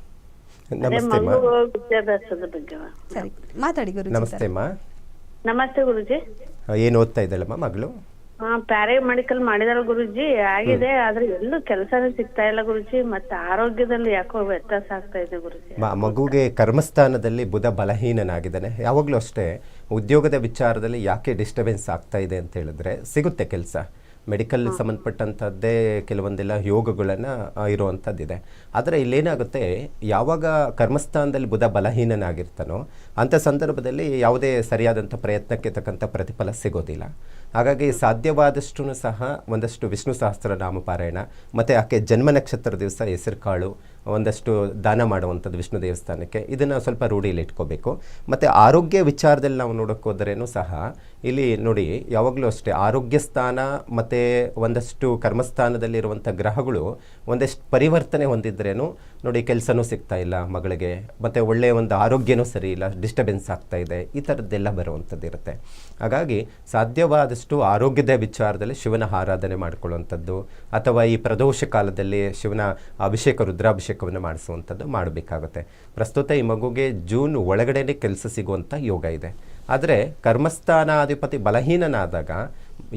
ನಮಸ್ತೆ ಅಮ್ಮ ಮಗು ವಿದ್ಯಾಭ್ಯಾಸದ ಬಗ್ಗೆ ಸರಿ ಮಾತಾಡಿ ಗುರುಜಿ ನಮಸ್ತೆ ಅಮ್ಮ ನಮಸ್ತೆ ಗುರುಜಿ. ಏನು ಓದ್ತಾ ಇದ್ದಾಳಮ್ಮ ಮಗಳು? ಹಾ ಪ್ಯಾರಾಮೆಡಿಕಲ್ ಮಾಡಿದಾರ ಗುರುಜಿ ಆಗಿದೆ ಆದ್ರೆ ಎಲ್ಲೂ ಕೆಲಸನೇ ಸಿಗ್ತಾ ಇಲ್ಲ ಗುರುಜಿ ಮತ್ತೆ ಆರೋಗ್ಯದಲ್ಲಿ ಯಾಕೋ ವ್ಯತ್ಯಾಸ ಆಗ್ತಾ ಇದೆ ಗುರುಜಿ. ಮ- ಮಗುಗೆ ಕರ್ಮಸ್ಥಾನದಲ್ಲಿ ಬುಧ ಬಲಹೀನನಾಗಿದ್ದಾನೆ. ಯಾವಾಗಲೂ ಅಷ್ಟೇ ಉದ್ಯೋಗದ ವಿಚಾರದಲ್ಲಿ ಯಾಕೆ ಡಿಸ್ಟರ್ಬೆನ್ಸ್ ಆಗ್ತಾ ಇದೆ ಅಂತ ಹೇಳಿದ್ರೆ ಸಿಗುತ್ತೆ ಕೆಲಸ. ಮೆಡಿಕಲ್ ಸಂಬಂಧಪಟ್ಟಂಥದ್ದೇ ಕೆಲವೊಂದೆಲ್ಲ ಯೋಗಗಳನ್ನು ಇರುವಂಥದ್ದಿದೆ. ಆದರೆ ಇಲ್ಲೇನಾಗುತ್ತೆ ಯಾವಾಗ ಕರ್ಮಸ್ಥಾನದಲ್ಲಿ ಬುಧ ಬಲಹೀನನಾಗಿರ್ತಾನೋ ಅಂಥ ಸಂದರ್ಭದಲ್ಲಿ ಯಾವುದೇ ಸರಿಯಾದಂಥ ಪ್ರಯತ್ನಕ್ಕೆ ತಕ್ಕಂಥ ಪ್ರತಿಫಲ ಸಿಗೋದಿಲ್ಲ. ಹಾಗಾಗಿ ಸಾಧ್ಯವಾದಷ್ಟು ಸಹ ಒಂದಷ್ಟು ವಿಷ್ಣು ಸಹಸ್ರನಾಮ ಪಾರಾಯಣ ಮತ್ತು ಆಕೆ ಜನ್ಮ ನಕ್ಷತ್ರ ದಿವಸ ಹೆಸರು ಕಾಳು ಒಂದಷ್ಟು ದಾನ ಮಾಡುವಂಥದ್ದು ವಿಷ್ಣು ದೇವಸ್ಥಾನಕ್ಕೆ. ಇದನ್ನು ಸ್ವಲ್ಪ ರೂಢಿಯಲ್ಲಿ ಇಟ್ಕೋಬೇಕು. ಮತ್ತು ಆರೋಗ್ಯ ವಿಚಾರದಲ್ಲಿ ನಾವು ನೋಡೋಕ್ಕೋದ್ರೇನು ಸಹ, ಇಲ್ಲಿ ನೋಡಿ, ಯಾವಾಗಲೂ ಅಷ್ಟೇ ಆರೋಗ್ಯ ಸ್ಥಾನ ಮತ್ತು ಒಂದಷ್ಟು ಕರ್ಮಸ್ಥಾನದಲ್ಲಿರುವಂಥ ಗ್ರಹಗಳು ಒಂದಷ್ಟು ಪರಿವರ್ತನೆ ಹೊಂದಿದ್ರೇನು, ನೋಡಿ ಕೆಲಸನೂ ಸಿಗ್ತಾ ಇಲ್ಲ ಮಗಳಿಗೆ, ಮತ್ತು ಒಳ್ಳೆಯ ಒಂದು ಆರೋಗ್ಯನೂ ಸರಿ ಇಲ್ಲ ಡಿಸ್ಟರ್ಬೆನ್ಸ್ ಆಗ್ತಾ ಇದೆ, ಈ ಥರದ್ದೆಲ್ಲ ಬರುವಂಥದ್ದು ಇರುತ್ತೆ. ಹಾಗಾಗಿ ಸಾಧ್ಯವಾದಷ್ಟು ಆರೋಗ್ಯದ ವಿಚಾರದಲ್ಲಿ ಶಿವನ ಆರಾಧನೆ ಮಾಡಿಕೊಳ್ಳುವಂಥದ್ದು, ಅಥವಾ ಈ ಪ್ರದೋಷ ಕಾಲದಲ್ಲಿ ಶಿವನ ಅಭಿಷೇಕ ರುದ್ರಾಭಿಷೇಕವನ್ನು ಮಾಡಿಸುವಂಥದ್ದು ಮಾಡಬೇಕಾಗುತ್ತೆ. ಪ್ರಸ್ತುತ ಈ ಮಗುಗೆ ಜೂನ್ ಒಳಗಡೆನೇ ಕೆಲಸ ಸಿಗುವಂಥ ಯೋಗ ಇದೆ. ಆದರೆ ಕರ್ಮಸ್ಥಾನಾಧಿಪತಿ ಬಲಹೀನನಾದಾಗ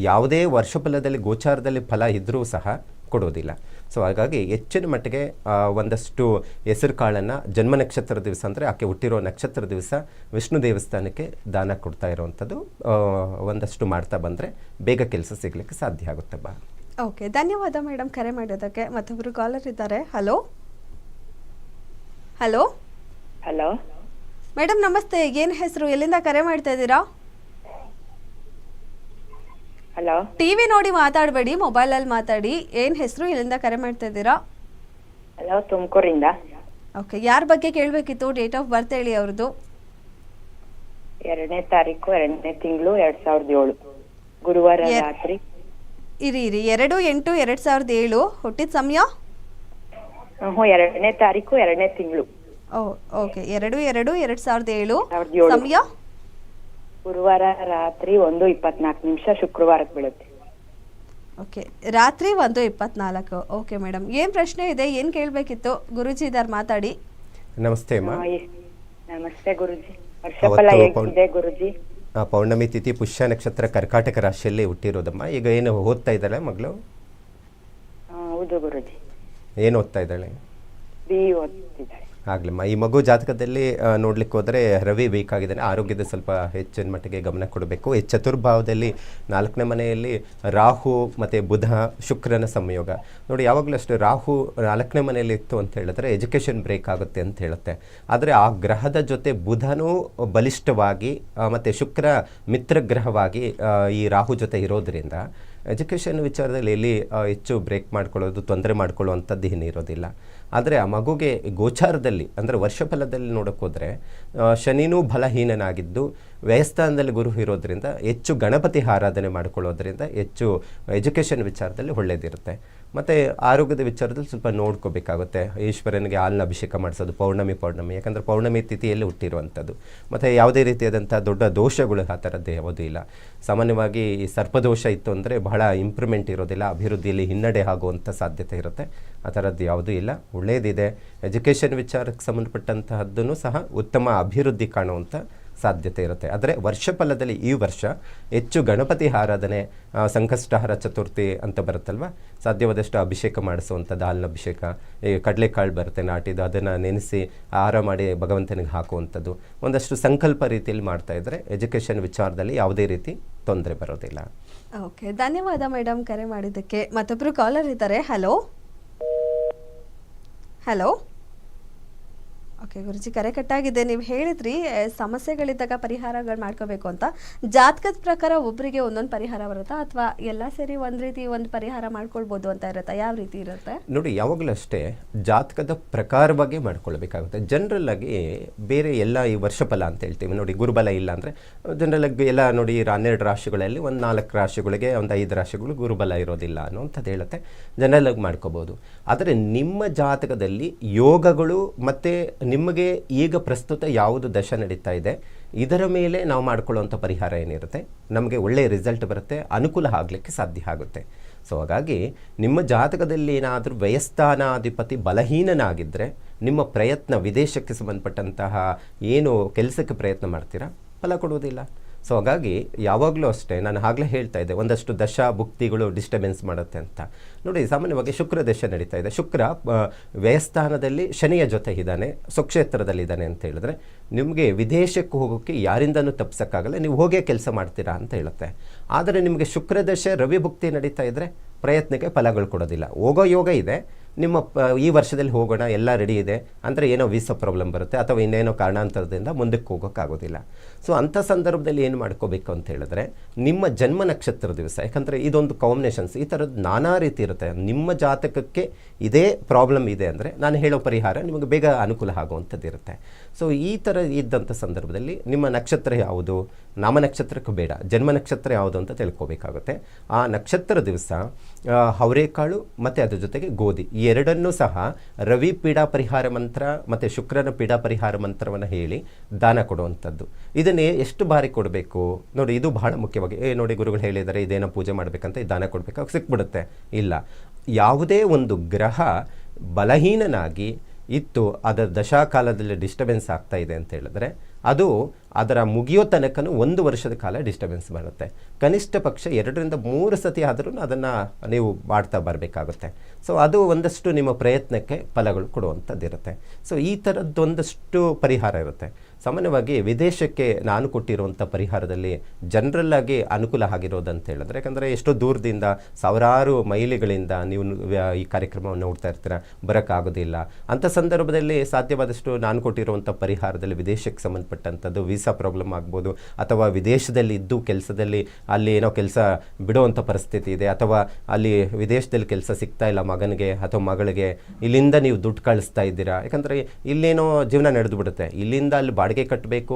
ಯಾವುದೇ ವರ್ಷಫಲದಲ್ಲಿ ಗೋಚಾರದಲ್ಲಿ ಫಲ ಇದ್ದರೂ ಸಹ ಕೊಡೋದಿಲ್ಲ. ಸೊ ಹಾಗಾಗಿ ಹೆಚ್ಚಿನ ಮಟ್ಟಿಗೆ ಒಂದಷ್ಟು ಹೆಸರು ಕಾಳನ್ನು ಜನ್ಮ ನಕ್ಷತ್ರ ದಿವಸ ಅಂದರೆ ಆಕೆ ಹುಟ್ಟಿರೋ ನಕ್ಷತ್ರ ದಿವಸ ವಿಷ್ಣು ದೇವಸ್ಥಾನಕ್ಕೆ ದಾನ ಕೊಡ್ತಾ ಇರೋವಂಥದ್ದು ಒಂದಷ್ಟು ಮಾಡ್ತಾ ಬಂದರೆ ಬೇಗ ಕೆಲಸ ಸಿಗಲಿಕ್ಕೆ ಸಾಧ್ಯ ಆಗುತ್ತೆ ಬಾ. ಓಕೆ ಧನ್ಯವಾದ ಮೇಡಮ್ ಕರೆ ಮಾಡೋದಕ್ಕೆ ಮತ್ತೊಬ್ಬರು ಕಾಲರ್ ಇದ್ದಾರೆ. Hello hello? ಹಲೋ? ಮೇಡಮ್ ನಮಸ್ತೆ. ಏನ್ ಹೆಸರು? ಎಲ್ಲಿಂದ ಕರೆ ಮಾಡ್ತಾ ಇದ್ದೀರಾ? ಹಲೋ? ಟಿವಿ ನೋಡಿ ಮಾತಾಡಬೇಡಿ ಮೊಬೈಲ್ ಅಲ್ಲಿ ಮಾತಾಡಿ. ಏನ್ ಹೆಸರು? ಎಲ್ಲಿಂದ ಕರೆ ಮಾಡ್ತಾ ಇದ್ದೀರಾ? ಹಲೋ ತುಮಕೂರಿಂದ. ಓಕೆ. ಯಾರ ಬಗ್ಗೆ ಕೇಳಬೇಕಿತ್ತು? ಡೇಟ್ ಆಫ್ ಬರ್ತ್ ಹೇಳಿ ಅವ್ರದ್ದು. ಎರಡನೇ ತಾರೀಕು ಎರಡನೇ ತಿಂಗಳು ಎರಡ್ ಸಾವಿರದ ಏಳು. ಗುರುವಾರ ಎ- ರಾತ್ರಿ. ಇರಿ ಇರಿ. ಎರಡು ಎಂಟು ಎರಡ್ ಸಾವಿರದ ಏಳು. ಹುಟ್ಟಿದ ಸಮಯ? ಹ್ಞೂ ಎರಡನೇ ತಾರೀಕು ಎರಡನೇ ತಿಂಗಳು. Oh okay. ಎರಡು ಎರಡು ಎರಡ್ ಸಾವಿರದ ಏಳು. ಸಮಯ? ಗುರುವಾರ ರಾತ್ರಿ ಒಂದು ಇಪ್ಪತ್ನಾಲ್ಕು ನಿಮಿಷ ಶುಕ್ರವಾರಕ್ಕೆ ಬೀಳುತ್ತೆ. ಓಕೆ. ರಾತ್ರಿ ಒಂದು ಇಪ್ಪತ್ನಾಲ್ಕು. ಓಕೆ ಮೇಡಮ್ ಏನು ಪ್ರಶ್ನೆ ಇದೆ? ಏನು ಕೇಳಬೇಕಿತ್ತು? ಗುರುಜಿ ಇದ್ದಾರೆ ಮಾತಾಡಿ. ನಮಸ್ತೆ ಅಮ್ಮ. ನಮಸ್ತೆ ಗುರುಜಿ. ವರ್ಷಫಲ ಹೇಗಿದೆ ಗುರುಜಿ? ಆ, ಪೌರ್ಣಮಿ ತಿಥಿ ಪುಷ್ಯ ನಕ್ಷತ್ರ ಕರ್ಕಾಟಕ ರಾಶಿಯಲ್ಲಿ ಹುಟ್ಟಿರೋದಮ್ಮ. ಈಗ ಏನು ಓದ್ತಾ ಇದ್ದಾಳೆ ಮಗಳು? ಹೌದು ಗುರುಜಿ. ಏನು ಓದ್ತಾ ಇದ್ದಾಳೆ? ಬಿ ಆಗ್ಲಮ್ಮ ಈ ಮಗು ಜಾತಕದಲ್ಲಿ ನೋಡ್ಲಿಕ್ಕೆ ಹೋದರೆ ರವಿ ಬೇಕಾಗಿದ್ದಾನೆ. ಆರೋಗ್ಯದ ಸ್ವಲ್ಪ ಹೆಚ್ಚಿನ ಮಟ್ಟಿಗೆ ಗಮನ ಕೊಡಬೇಕು. ಈ ಚತುರ್ಭಾವದಲ್ಲಿ ನಾಲ್ಕನೇ ಮನೆಯಲ್ಲಿ ರಾಹು ಮತ್ತು ಬುಧ ಶುಕ್ರನ ಸಂಯೋಗ. ನೋಡಿ ಯಾವಾಗಲೂ ಅಷ್ಟೇ ರಾಹು ನಾಲ್ಕನೇ ಮನೆಯಲ್ಲಿ ಇತ್ತು ಅಂತ ಹೇಳಿದ್ರೆ ಎಜುಕೇಷನ್ ಬ್ರೇಕ್ ಆಗುತ್ತೆ ಅಂತ ಹೇಳುತ್ತೆ. ಆದರೆ ಆ ಗ್ರಹದ ಜೊತೆ ಬುಧನೂ ಬಲಿಷ್ಠವಾಗಿ ಮತ್ತು ಶುಕ್ರ ಮಿತ್ರ ಗ್ರಹವಾಗಿ ಈ ರಾಹು ಜೊತೆ ಇರೋದ್ರಿಂದ ಎಜುಕೇಷನ್ ವಿಚಾರದಲ್ಲಿ ಎಲ್ಲಿ ಹೆಚ್ಚು ಬ್ರೇಕ್ ಮಾಡ್ಕೊಳ್ಳೋದು, ತೊಂದರೆ ಮಾಡ್ಕೊಳ್ಳುವಂಥದ್ದು ಏನು ಇರೋದಿಲ್ಲ. ಆದರೆ ಆ ಮಗುಗೆ ಗೋಚಾರದಲ್ಲಿ, ಅಂದರೆ ವರ್ಷಫಲದಲ್ಲಿ ನೋಡೋಕ್ಕೋದ್ರೆ ಶನಿನೂ ಬಲಹೀನನಾಗಿದ್ದು, ವ್ಯಯಸ್ಥಾನದಲ್ಲಿ ಗುರು ಇರೋದ್ರಿಂದ ಹೆಚ್ಚು ಗಣಪತಿ ಆರಾಧನೆ ಮಾಡ್ಕೊಳ್ಳೋದ್ರಿಂದ ಹೆಚ್ಚು ಎಜುಕೇಷನ್ ವಿಚಾರದಲ್ಲಿ ಒಳ್ಳೆಯದಿರುತ್ತೆ ಮತ್ತು ಆರೋಗ್ಯದ ವಿಚಾರದಲ್ಲಿ ಸ್ವಲ್ಪ ನೋಡ್ಕೋಬೇಕಾಗುತ್ತೆ. ಈಶ್ವರನಿಗೆ ಹಾಲಿನ ಅಭಿಷೇಕ ಮಾಡಿಸೋದು ಪೌರ್ಣಮಿ ಪೌರ್ಣಮಿ. ಯಾಕಂದರೆ ಪೌರ್ಣಮಿ ತಿಥಿಯಲ್ಲಿ ಹುಟ್ಟಿರುವಂಥದ್ದು. ಮತ್ತು ಯಾವುದೇ ರೀತಿಯಾದಂಥ ದೊಡ್ಡ ದೋಷಗಳು ಆ ಥರದ್ದು ಯಾವುದೂ ಇಲ್ಲ. ಸಾಮಾನ್ಯವಾಗಿ ಈ ಸರ್ಪದೋಷ ಇತ್ತು ಅಂದರೆ ಬಹಳ ಇಂಪ್ರೂವ್ಮೆಂಟ್ ಇರೋದಿಲ್ಲ, ಅಭಿವೃದ್ಧಿಯಲ್ಲಿ ಹಿನ್ನಡೆ ಆಗುವಂಥ ಸಾಧ್ಯತೆ ಇರುತ್ತೆ. ಆ ಥರದ್ದು ಯಾವುದೂ ಇಲ್ಲ. ಒಳ್ಳೆಯದಿದೆ ಎಜುಕೇಷನ್ ವಿಚಾರಕ್ಕೆ ಸಂಬಂಧಪಟ್ಟಂತಹದ್ದನ್ನು ಸಹ ಉತ್ತಮ ಅಭಿವೃದ್ಧಿ ಕಾಣುವಂಥ ಸಾಧ್ಯತೆ ಇರುತ್ತೆ. ಆದರೆ ವರ್ಷಫಲದಲ್ಲಿ ಈ ವರ್ಷ ಹೆಚ್ಚು ಗಣಪತಿ ಆರಾಧನೆ ಸಂಕಷ್ಟಹಾರ ಚತುರ್ಥಿ ಅಂತ ಬರುತ್ತಲ್ವ? ಸಾಧ್ಯವಾದಷ್ಟು ಅಭಿಷೇಕ ಮಾಡಿಸುವಂಥದ್ದು, ಹಾಲಿನ ಅಭಿಷೇಕ, ಈ ಕಡಲೆಕಾಳು ಬರುತ್ತೆ, ನಾಟಿದ್ದು, ಅದನ್ನು ನೆನೆಸಿ ಆಹಾರ ಮಾಡಿ ಭಗವಂತನಿಗೆ ಹಾಕುವಂಥದ್ದು. ಒಂದಷ್ಟು ಸಂಕಲ್ಪ ರೀತಿಯಲ್ಲಿ ಮಾಡ್ತಾ ಇದ್ದರೆ ಎಜುಕೇಷನ್ ವಿಚಾರದಲ್ಲಿ ಯಾವುದೇ ರೀತಿ ತೊಂದರೆ ಬರೋದಿಲ್ಲ. ಓಕೆ, ಧನ್ಯವಾದ ಮೇಡಮ್ ಕರೆ ಮಾಡಿದ್ದಕ್ಕೆ. ಮತ್ತೊಬ್ಬರು ಕಾಲರ್ ಇದ್ದಾರೆ. ಹಲೋ? ಹಲೋ? ಓಕೆ ಗುರುಜಿ, ಕರೆ ಕಟ್ಟಾಗಿದೆ. ನೀವು ಹೇಳಿದ್ರಿ ಸಮಸ್ಯೆಗಳಿದ್ದಾಗ ಪರಿಹಾರಗಳು ಮಾಡ್ಕೋಬೇಕು ಅಂತ. ಜಾತಕದ ಪ್ರಕಾರ ಒಬ್ಬರಿಗೆ ಒಂದೊಂದು ಪರಿಹಾರ ಬರುತ್ತಾ? ಅಥವಾ ಎಲ್ಲ ಸೇರಿ ಒಂದು ರೀತಿ ಒಂದು ಪರಿಹಾರ ಮಾಡ್ಕೊಳ್ಬೋದು ಅಂತ ಇರುತ್ತಾ? ಯಾವ ರೀತಿ ಇರುತ್ತೆ? ನೋಡಿ, ಯಾವಾಗಲೂ ಅಷ್ಟೇ ಜಾತಕದ ಪ್ರಕಾರವಾಗಿ ಮಾಡ್ಕೊಳ್ಬೇಕಾಗುತ್ತೆ. ಜನರಲ್ ಆಗಿ ಬೇರೆ ಎಲ್ಲ ಈ ವರ್ಷಫಲ ಅಂತ ಹೇಳ್ತೀವಿ. ನೋಡಿ, ಗುರುಬಲ ಇಲ್ಲ ಅಂದರೆ ಜನರಲ್ ಆಗಿ ಎಲ್ಲ ನೋಡಿ ಹನ್ನೆರಡು ರಾಶಿಗಳಲ್ಲಿ ಒಂದು ನಾಲ್ಕು ರಾಶಿಗಳಿಗೆ, ಒಂದು ಐದು ರಾಶಿಗಳು ಗುರುಬಲ ಇರೋದಿಲ್ಲ ಅನ್ನೋಂಥದ್ದು ಹೇಳುತ್ತೆ. ಜನರಲ್ ಆಗಿ ಮಾಡ್ಕೋಬೋದು. ಆದರೆ ನಿಮ್ಮ ಜಾತಕದಲ್ಲಿ ಯೋಗಗಳು ಮತ್ತು ನಿಮಗೆ ಈಗ ಪ್ರಸ್ತುತ ಯಾವುದು ದಶ ನಡೀತಾ ಇದೆ, ಇದರ ಮೇಲೆ ನಾವು ಮಾಡ್ಕೊಳ್ಳುವಂಥ ಪರಿಹಾರ ಏನಿರುತ್ತೆ? ನಮಗೆ ಒಳ್ಳೆಯ ರಿಸಲ್ಟ್ ಬರುತ್ತೆ, ಅನುಕೂಲ ಆಗಲಿಕ್ಕೆ ಸಾಧ್ಯ ಆಗುತ್ತೆ. ಸೊ ಹಾಗಾಗಿ ನಿಮ್ಮ ಜಾತಕದಲ್ಲಿ ಏನಾದರೂ ವ್ಯಯಸ್ಥಾನಾಧಿಪತಿ ಬಲಹೀನನಾಗಿದ್ದರೆ ನಿಮ್ಮ ಪ್ರಯತ್ನ ವಿದೇಶಕ್ಕೆ ಸಂಬಂಧಪಟ್ಟಂತಹ ಏನು ಕೆಲಸಕ್ಕೆ ಪ್ರಯತ್ನ ಮಾಡ್ತೀರಾ? ಫಲ ಕೊಡುವುದಿಲ್ಲ. ಸೊ ಹಾಗಾಗಿ ಯಾವಾಗಲೂ ಅಷ್ಟೇ ನಾನು ಆಗಲೇ ಹೇಳ್ತಾ ಇದ್ದೆ, ಒಂದಷ್ಟು ದಶ ಭುಕ್ತಿಗಳು ಡಿಸ್ಟರ್ಬೆನ್ಸ್ ಮಾಡುತ್ತೆ ಅಂತ. ನೋಡಿ, ಸಾಮಾನ್ಯವಾಗಿ ಶುಕ್ರ ದಶ ನಡೀತಾ ಇದೆ. ಶುಕ್ರ ವ್ಯಯಸ್ಥಾನದಲ್ಲಿ ಶನಿಯ ಜೊತೆ ಇದ್ದಾನೆ ಸ್ವಕ್ಷೇತ್ರದಲ್ಲಿದ್ದಾನೆ ಅಂತ ಹೇಳಿದ್ರೆ, ನಿಮಗೆ ವಿದೇಶಕ್ಕೆ ಹೋಗೋಕ್ಕೆ ಯಾರಿಂದನೂ ತಪ್ಪಿಸೋಕ್ಕಾಗಲ್ಲ ನೀವು ಹೋಗೇ ಕೆಲಸ ಮಾಡ್ತೀರಾ ಅಂತ ಹೇಳುತ್ತೆ. ಆದರೆ ನಿಮಗೆ ಶುಕ್ರದಶೆ ರವಿ ಭುಕ್ತಿ ನಡೀತಾ ಇದ್ದರೆ ಪ್ರಯತ್ನಕ್ಕೆ ಫಲಗಳು ಕೊಡೋದಿಲ್ಲ. ಹೋಗೋ ಯೋಗ ಇದೆ ನಿಮ್ಮ ಈ ವರ್ಷದಲ್ಲಿ ಹೋಗೋಣ, ಎಲ್ಲ ರೆಡಿ ಇದೆ, ಅಂದರೆ ಏನೋ ವೀಸಾ ಪ್ರಾಬ್ಲಮ್ ಬರುತ್ತೆ, ಅಥವಾ ಇನ್ನೇನೋ ಕಾರಣಾಂತರದಿಂದ ಮುಂದಕ್ಕೆ ಹೋಗೋಕ್ಕಾಗೋದಿಲ್ಲ. ಸೊ ಅಂಥ ಸಂದರ್ಭದಲ್ಲಿ ಏನು ಮಾಡ್ಕೋಬೇಕು ಅಂತ ಹೇಳಿದ್ರೆ, ನಿಮ್ಮ ಜನ್ಮ ನಕ್ಷತ್ರ ದಿವಸ, ಯಾಕಂದರೆ ಇದೊಂದು ಕಾಂಬಿನೇಷನ್ಸ್ ಈ ಥರದ್ದು ನಾನಾ ರೀತಿ ಇರುತ್ತೆ. ನಿಮ್ಮ ಜಾತಕಕ್ಕೆ ಇದೇ ಪ್ರಾಬ್ಲಮ್ ಇದೆ ಅಂದರೆ, ನಾನು ಹೇಳೋ ಪರಿಹಾರ ನಿಮಗೆ ಬೇಗ ಅನುಕೂಲ ಆಗುವಂಥದ್ದು ಇರುತ್ತೆ ಸೊ ಈ ಥರ ಇದ್ದಂಥ ಸಂದರ್ಭದಲ್ಲಿ ನಿಮ್ಮ ನಕ್ಷತ್ರ ಯಾವುದು? ನಾಮ ನಕ್ಷತ್ರಕ್ಕೆ ಬೇಡ. ಜನ್ಮ ನಕ್ಷತ್ರ ಯಾವುದು ಅಂತ ತಿಳ್ಕೊಬೇಕಾಗುತ್ತೆ. ಆ ನಕ್ಷತ್ರ ದಿವಸ ಅವರೆಕಾಳು ಮತ್ತು ಅದ್ರ ಜೊತೆಗೆ ಗೋಧಿ. ಎರಡನ್ನೂ ಸಹ ರವಿ ಪೀಡಾ ಪರಿಹಾರ ಮಂತ್ರ ಮತ್ತು ಶುಕ್ರನ ಪೀಡಾ ಪರಿಹಾರ ಮಂತ್ರವನ್ನು ಹೇಳಿ ದಾನ ಕೊಡುವಂಥದ್ದು. ಇದನ್ನೇ ಎಷ್ಟು ಬಾರಿ ಕೊಡಬೇಕು? ನೋಡಿ, ಇದು ಬಹಳ ಮುಖ್ಯವಾಗಿ, ಏ, ನೋಡಿ, ಗುರುಗಳು ಹೇಳಿದ್ದಾರೆ, ಇದೇನೋ ಪೂಜೆ ಮಾಡಬೇಕಂತ ದಾನ ಕೊಡಬೇಕು ಸಿಕ್ಬಿಡುತ್ತೆ. ಇಲ್ಲ. ಯಾವುದೇ ಒಂದು ಗ್ರಹ ಬಲಹೀನನಾಗಿ ಇತ್ತು, ಅದರ ದಶಾಕಾಲದಲ್ಲಿ ಡಿಸ್ಟರ್ಬೆನ್ಸ್ ಆಗ್ತಾ ಇದೆ ಅಂತ ಹೇಳಿದ್ರೆ, ಅದು ಅದರ ಮುಗಿಯೋ ತನಕನೂ ಒಂದು ವರ್ಷದ ಕಾಲ ಡಿಸ್ಟರ್ಬೆನ್ಸ್ ಬರುತ್ತೆ. ಕನಿಷ್ಠ ಪಕ್ಷ ಎರಡರಿಂದ ಮೂರು ಸತಿ ಆದರೂ ಅದನ್ನು ನೀವು ಮಾಡ್ತಾ ಬರಬೇಕಾಗುತ್ತೆ. ಸೊ ಅದು ಒಂದಷ್ಟು ನಿಮ್ಮ ಪ್ರಯತ್ನಕ್ಕೆ ಫಲಗಳು ಕೊಡುವಂಥದ್ದಿರುತ್ತೆ. ಸೊ ಈ ಥರದ್ದೊಂದಷ್ಟು ಪರಿಹಾರ ಇರುತ್ತೆ. ಸಾಮಾನ್ಯವಾಗಿ ವಿದೇಶಕ್ಕೆ ನಾನು ಕೊಟ್ಟಿರುವಂಥ ಪರಿಹಾರದಲ್ಲಿ ಜನರಲ್ ಆಗಿ ಅನುಕೂಲ ಆಗಿರೋದಂತ ಹೇಳಿದ್ರೆ, ಯಾಕಂದರೆ ಎಷ್ಟೋ ದೂರದಿಂದ ಸಾವಿರಾರು ಮೈಲಿಗಳಿಂದ ನೀವು ಈ ಕಾರ್ಯಕ್ರಮವನ್ನು ನೋಡ್ತಾ ಇರ್ತೀರ, ಬರೋಕ್ಕಾಗೋದಿಲ್ಲ. ಅಂಥ ಸಂದರ್ಭದಲ್ಲಿ ಸಾಧ್ಯವಾದಷ್ಟು ನಾನು ಕೊಟ್ಟಿರುವಂಥ ಪರಿಹಾರದಲ್ಲಿ ವಿದೇಶಕ್ಕೆ ಸಂಬಂಧಪಟ್ಟಂಥದ್ದು ವೀಸಾ ಪ್ರಾಬ್ಲಮ್ ಆಗ್ಬೋದು, ಅಥವಾ ವಿದೇಶದಲ್ಲಿ ಇದ್ದು ಕೆಲಸದಲ್ಲಿ ಅಲ್ಲಿ ಏನೋ ಕೆಲಸ ಬಿಡುವಂಥ ಪರಿಸ್ಥಿತಿ ಇದೆ, ಅಥವಾ ಅಲ್ಲಿ ವಿದೇಶದಲ್ಲಿ ಕೆಲಸ ಸಿಗ್ತಾ ಇಲ್ಲ ಮಗನಿಗೆ ಅಥವಾ ಮಗಳಿಗೆ, ಇಲ್ಲಿಂದ ನೀವು ದುಡ್ಡು ಕಳಿಸ್ತಾ ಇದ್ದೀರಾ. ಯಾಕಂದರೆ ಇಲ್ಲೇನೋ ಜೀವನ ನಡೆದು ಬಿಡುತ್ತೆ. ಇಲ್ಲಿಂದ ಅಲ್ಲಿ ಬಾಡಿಗೆ ಕಟ್ಟಬೇಕು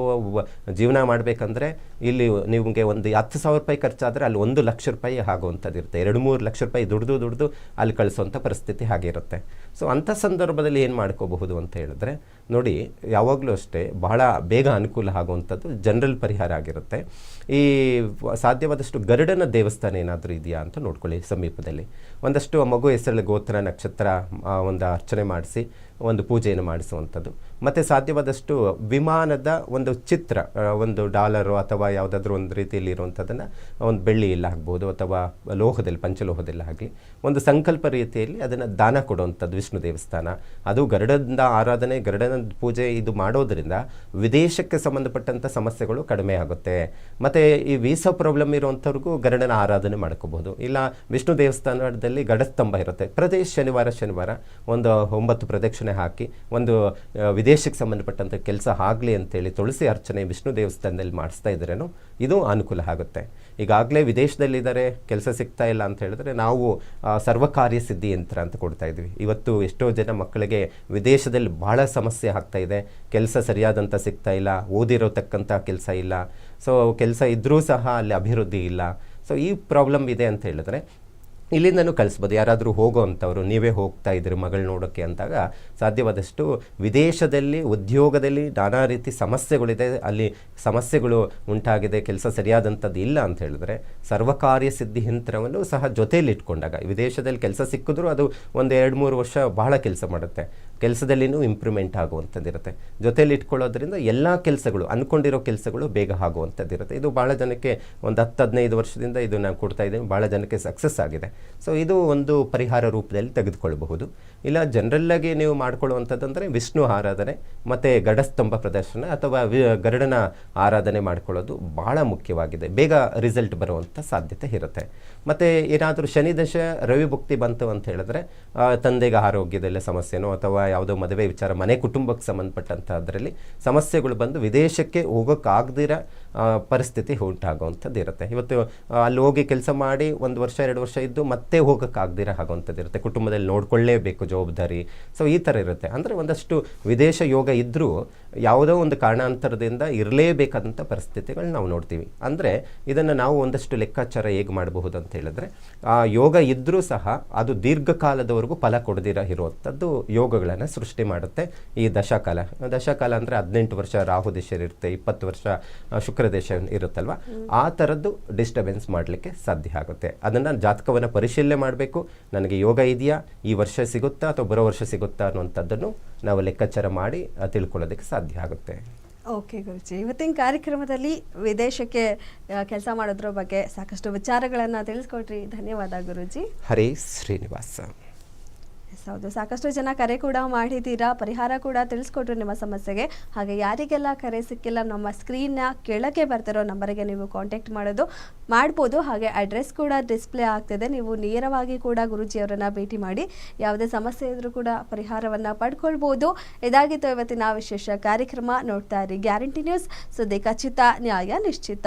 ಜೀವನ ಮಾಡಬೇಕಂದ್ರೆ ಇಲ್ಲಿ ನಿಮಗೆ ಒಂದು ಹತ್ತು ಸಾವಿರ ರೂಪಾಯಿ ಖರ್ಚಾದರೆ ಅಲ್ಲಿ ಒಂದು ಲಕ್ಷ ರೂಪಾಯಿ ಆಗುವಂಥದ್ದು ಇರುತ್ತೆ. ಎರಡು ಮೂರು ಲಕ್ಷ ರೂಪಾಯಿ ದುಡ್ದು ದುಡ್ದು ಅಲ್ಲಿ ಕಳಿಸುವಂಥ ಪರಿಸ್ಥಿತಿ ಹಾಗೆ ಇರುತ್ತೆ ಸೊ ಅಂಥ ಸಂದರ್ಭದಲ್ಲಿ ಏನು ಮಾಡ್ಕೋಬಹುದು ಅಂತ ಹೇಳಿದ್ರೆ, ನೋಡಿ, ಯಾವಾಗಲೂ ಅಷ್ಟೇ ಬಹಳ ಬೇಗ ಅನುಕೂಲ ಆಗುವಂಥದ್ದು ಜನರಲ್ ಪರಿಹಾರ ಆಗಿರುತ್ತೆ. ಈ ಸಾಧ್ಯವಾದಷ್ಟು ಗರುಡನ ದೇವಸ್ಥಾನ ಏನಾದರೂ ಇದೆಯಾ ಅಂತ ನೋಡ್ಕೊಳ್ಳಿ ಸಮೀಪದಲ್ಲಿ. ಒಂದಷ್ಟು ಮಗು ಹೆಸರಲ್ಲಿ ಗೋತ್ರ ನಕ್ಷತ್ರ ಒಂದು ಅರ್ಚನೆ ಮಾಡಿಸಿ, ಒಂದು ಪೂಜೆಯನ್ನು ಮಾಡಿಸುವಂಥದ್ದು. ಮತ್ತು ಸಾಧ್ಯವಾದಷ್ಟು ವಿಮಾನದ ಒಂದು ಚಿತ್ರ ಒಂದು ಡಾಲರು ಅಥವಾ ಯಾವುದಾದ್ರೂ ಒಂದು ರೀತಿಯಲ್ಲಿ ಇರುವಂಥದ್ದನ್ನು ಒಂದು ಬೆಳ್ಳಿಯಲ್ಲಿ ಆಗ್ಬೋದು ಅಥವಾ ಲೋಹದಲ್ಲಿ ಪಂಚಲೋಹದಲ್ಲಿ ಆಗಲಿ ಒಂದು ಸಂಕಲ್ಪ ರೀತಿಯಲ್ಲಿ ಅದನ್ನು ದಾನ ಕೊಡುವಂಥದ್ದು ವಿಷ್ಣು ದೇವಸ್ಥಾನ. ಅದು ಗರುಡದಿಂದ ಆರಾಧನೆ ಗರುಡನ ಪೂಜೆ ಇದು ಮಾಡೋದರಿಂದ ವಿದೇಶಕ್ಕೆ ಸಂಬಂಧಪಟ್ಟಂಥ ಸಮಸ್ಯೆಗಳು ಕಡಿಮೆ ಆಗುತ್ತೆ. ಮತ್ತು ಈ ವೀಸಾ ಪ್ರಾಬ್ಲಮ್ ಇರುವಂಥವ್ರಿಗೂ ಗರುಡನ ಆರಾಧನೆ ಮಾಡ್ಕೋಬೋದು. ಇಲ್ಲ ವಿಷ್ಣು ದೇವಸ್ಥಾನದಲ್ಲಿ ಗಡಸ್ತಂಭ ಇರುತ್ತೆ. ಪ್ರತಿ ಶನಿವಾರ ಶನಿವಾರ ಒಂದು ಒಂಬತ್ತು ಪ್ರದಕ್ಷಿಣೆ ಹಾಕಿ ಒಂದು ಆ, ವಿದೇಶಕ್ಕೆ ಸಂಬಂಧಪಟ್ಟಂಥ ಕೆಲಸ ಆಗಲಿ ಅಂತೇಳಿ ತುಳಸಿ ಅರ್ಚನೆ ವಿಷ್ಣು ದೇವಸ್ಥಾನದಲ್ಲಿ ಮಾಡಿಸ್ತಾ ಇದ್ರೇನು ಇದು ಅನುಕೂಲ ಆಗುತ್ತೆ. ಈಗಾಗಲೇ ವಿದೇಶದಲ್ಲಿದ್ದಾರೆ, ಕೆಲಸ ಸಿಗ್ತಾ ಇಲ್ಲ ಅಂತ ಹೇಳಿದ್ರೆ ನಾವು ಸರ್ವ ಸರ್ವಕಾರ್ಯ ಸಿದ್ಧಿ ಯಂತ್ರ ಅಂತ ಕೊಡ್ತಾ ಇದ್ವಿ. ಇವತ್ತು ಎಷ್ಟೋ ಜನ ಮಕ್ಕಳಿಗೆ ವಿದೇಶದಲ್ಲಿ ಬಹಳ ಸಮಸ್ಯೆ ಆಗ್ತಾ ಇದೆ, ಕೆಲಸ ಸರಿಯಾದಂಥ ಸಿಗ್ತಾ ಇಲ್ಲ ಓದಿರೋತಕ್ಕಂಥ ಕೆಲಸ ಇಲ್ಲ. ಸೊ ಕೆಲಸ ಇದ್ದರೂ ಸಹ ಅಲ್ಲಿ ಅಭಿವೃದ್ಧಿ ಇಲ್ಲ. ಸೊ ಈ ಪ್ರಾಬ್ಲಮ್ ಇದೆ ಅಂತ ಹೇಳಿದ್ರೆ ಇಲ್ಲಿಂದನೂ ಕಳಿಸ್ಬೋದು. ಯಾರಾದರೂ ಹೋಗೋ ಅಂಥವ್ರು ನೀವೇ ಹೋಗ್ತಾ ಇದ್ರಿ ಮಗಳು ನೋಡೋಕ್ಕೆ ಅಂದಾಗ ಸಾಧ್ಯವಾದಷ್ಟು ವಿದೇಶದಲ್ಲಿ, ಉದ್ಯೋಗದಲ್ಲಿ ನಾನಾ ರೀತಿ ಸಮಸ್ಯೆಗಳಿದೆ. ಅಲ್ಲಿ ಸಮಸ್ಯೆಗಳು ಉಂಟಾಗಿದೆ, ಕೆಲಸ ಸರಿಯಾದಂಥದ್ದು ಇಲ್ಲ ಅಂತ ಹೇಳಿದ್ರೆ ಸರ್ವಕಾರ್ಯ ಸಿದ್ಧಿ ಯಂತ್ರವನ್ನು ಸಹ ಜೊತೆಯಲ್ಲಿ ಇಟ್ಕೊಂಡಾಗ ವಿದೇಶದಲ್ಲಿ ಕೆಲಸ ಸಿಕ್ಕಿದ್ರೂ ಅದು ಒಂದು ಎರಡು ಮೂರು ವರ್ಷ ಬಹಳ ಕೆಲಸ ಮಾಡುತ್ತೆ. ಕೆಲಸದಲ್ಲಿನೂ ಇಂಪ್ರೂವ್ಮೆಂಟ್ ಆಗುವಂಥದ್ದಿರುತ್ತೆ. ಜೊತೆಯಲ್ಲಿ ಇಟ್ಕೊಳ್ಳೋದ್ರಿಂದ ಎಲ್ಲ ಕೆಲಸಗಳು ಅಂದ್ಕೊಂಡಿರೋ ಕೆಲಸಗಳು ಬೇಗ ಆಗುವಂಥದ್ದಿರುತ್ತೆ. ಇದು ಭಾಳ ಜನಕ್ಕೆ ಒಂದು ಹತ್ತು, ಹದಿನೈದು ವರ್ಷದಿಂದ ಇದು ನಾನು ಕೊಡ್ತಾ ಇದ್ದೀನಿ ಭಾಳ ಜನಕ್ಕೆ ಸಕ್ಸಸ್ ಆಗಿದೆ. ಸೊ ಇದು ಒಂದು ಪರಿಹಾರ ರೂಪದಲ್ಲಿ ತೆಗೆದುಕೊಳ್ಬಹುದು ಇಲ್ಲ ಜನರಲ್ಲಾಗಿ ನೀವು ಮಾಡ್ಕೊಳ್ಳುವಂಥದ್ದಂದರೆ ವಿಷ್ಣು ಆರಾಧನೆ, ಮತ್ತು ಗಡಸ್ತಂಭ ಪ್ರದರ್ಶನ ಅಥವಾ ಗರುಡನ ಆರಾಧನೆ ಮಾಡ್ಕೊಳ್ಳೋದು ಭಾಳ ಮುಖ್ಯವಾಗಿದೆ. ಬೇಗ ರಿಸಲ್ಟ್ ಬರುವಂಥ ಸಾಧ್ಯತೆ ಇರುತ್ತೆ. ಮತ್ತು ಏನಾದರೂ ಶನಿ ದಶ ರವಿ ಭಕ್ತಿ ಬಂತು ಅಂತ ಹೇಳಿದ್ರೆ ತಂದೆಗೆ ಆರೋಗ್ಯದಲ್ಲೇ ಸಮಸ್ಯೆನೋ ಅಥವಾ ಯಾವುದೋ ಮದುವೆ ವಿಚಾರ ಮನೆ ಕುಟುಂಬಕ್ಕೆ ಸಂಬಂಧಪಟ್ಟಂಥ ಅದರಲ್ಲಿ ಸಮಸ್ಯೆಗಳು ಬಂದು ವಿದೇಶಕ್ಕೆ ಹೋಗೋಕ್ಕಾಗದಿರ ಪರಿಸ್ಥಿತಿ ಉಂಟಾಗುವಂಥದ್ದು ಇರುತ್ತೆ. ಇವತ್ತು ಅಲ್ಲಿ ಹೋಗಿ ಕೆಲಸ ಮಾಡಿ ಒಂದು ವರ್ಷ, ಎರಡು ವರ್ಷ ಇದ್ದು ಮತ್ತೆ ಹೋಗೋಕ್ಕಾಗದಿರೋ ಆಗುವಂಥದ್ದು ಇರುತ್ತೆ. ಕುಟುಂಬದಲ್ಲಿ ನೋಡ್ಕೊಳ್ಳೇಬೇಕು ಜವಾಬ್ದಾರಿ. ಸೊ ಈ ಥರ ಇರುತ್ತೆ. ಅಂದರೆ ಒಂದಷ್ಟು ವಿದೇಶ ಯೋಗ ಇದ್ದರೂ ಯಾವುದೋ ಒಂದು ಕಾರಣಾಂತರದಿಂದ ಇರಲೇಬೇಕಾದಂಥ ಪರಿಸ್ಥಿತಿಗಳು ನಾವು ನೋಡ್ತೀವಿ. ಅಂದರೆ ಇದನ್ನು ನಾವು ಒಂದಷ್ಟು ಲೆಕ್ಕಾಚಾರ ಹೇಗೆ ಮಾಡಬಹುದು ಅಂತ ಹೇಳಿದ್ರೆ, ಆ, ಯೋಗ ಇದ್ದರೂ ಸಹ ಅದು ದೀರ್ಘಕಾಲದವರೆಗೂ ಫಲ ಕೊಡದಿರ ಇರುವಂಥದ್ದು ಯೋಗಗಳನ್ನು ಸೃಷ್ಟಿ ಮಾಡುತ್ತೆ ಈ ದಶಕಾಲ. ದಶಕಾಲ ಅಂದರೆ ಹದಿನೆಂಟು ವರ್ಷ ರಾಹು ದೇಶ ಇಪ್ಪತ್ತು ವರ್ಷ ಶುಕ್ರ ದೇಶ ಇರುತ್ತಲ್ವ? ಆ ಥರದ್ದು ಡಿಸ್ಟರ್ಬೆನ್ಸ್ ಮಾಡಲಿಕ್ಕೆ ಸಾಧ್ಯ ಆಗುತ್ತೆ. ಅದನ್ನು ಜಾತಕವನ್ನು ಪರಿಶೀಲನೆ ಮಾಡಬೇಕು. ನನಗೆ ಯೋಗ ಇದೆಯಾ? ಈ ವರ್ಷ ಸಿಗುತ್ತಾ ಅಥವಾ ಬರೋ ವರ್ಷ ಸಿಗುತ್ತಾ ಅನ್ನುವಂಥದ್ದನ್ನು ನಾವು ಲೆಕ್ಕಾಚಾರ ಮಾಡಿ ತಿಳ್ಕೊಳ್ಳೋದಕ್ಕೆ ಸಾಧ್ಯ ಆಗುತ್ತೆ. ಓಕೆ ಗುರುಜಿ ಇವತ್ತಿನ ಕಾರ್ಯಕ್ರಮದಲ್ಲಿ ವಿದೇಶಕ್ಕೆ ಕೆಲಸ ಮಾಡೋದ್ರ ಬಗ್ಗೆ ಸಾಕಷ್ಟು ವಿಚಾರಗಳನ್ನು ತಿಳಿಸ್ಕೊಟ್ರಿ. ಧನ್ಯವಾದ ಗುರುಜಿ. ಹರೇ ಶ್ರೀನಿವಾಸ. ಹೌದು, ಸಾಕಷ್ಟು ಜನ ಕರೆ ಕೂಡ ಮಾಡಿದ್ದೀರಾ? ಪರಿಹಾರ ಕೂಡ ತಿಳಿಸ್ಕೊಟ್ರು ನಿಮ್ಮ ಸಮಸ್ಯೆಗೆ. ಹಾಗೆ ಯಾರಿಗೆಲ್ಲ ಕರೆ ಸಿಕ್ಕಿಲ್ಲ, ನಮ್ಮ ಸ್ಕ್ರೀನ್ನ ಕೆಳಗೆ ಬರ್ತಿರೋ ನಂಬರಿಗೆ ನೀವು ಕಾಂಟ್ಯಾಕ್ಟ್ ಮಾಡೋದು ಮಾಡ್ಬೋದು. ಹಾಗೆ ಅಡ್ರೆಸ್ ಕೂಡ ಡಿಸ್ಪ್ಲೇ ಆಗ್ತಿದೆ. ನೀವು ನೇರವಾಗಿ ಕೂಡ ಗುರುಜಿಯವರನ್ನ ಭೇಟಿ ಮಾಡಿ ಯಾವುದೇ ಸಮಸ್ಯೆ ಇದ್ರೂ ಕೂಡ ಪರಿಹಾರವನ್ನು ಪಡ್ಕೊಳ್ಬೋದು. ಇದಾಗಿತ್ತು ಇವತ್ತಿನ ವಿಶೇಷ ಕಾರ್ಯಕ್ರಮ. ನೋಡ್ತಾ ಇರಿ ಗ್ಯಾರಂಟಿ ನ್ಯೂಸ್ ಸುದ್ದಿ ಖಚಿತ, ನ್ಯಾಯ ನಿಶ್ಚಿತ.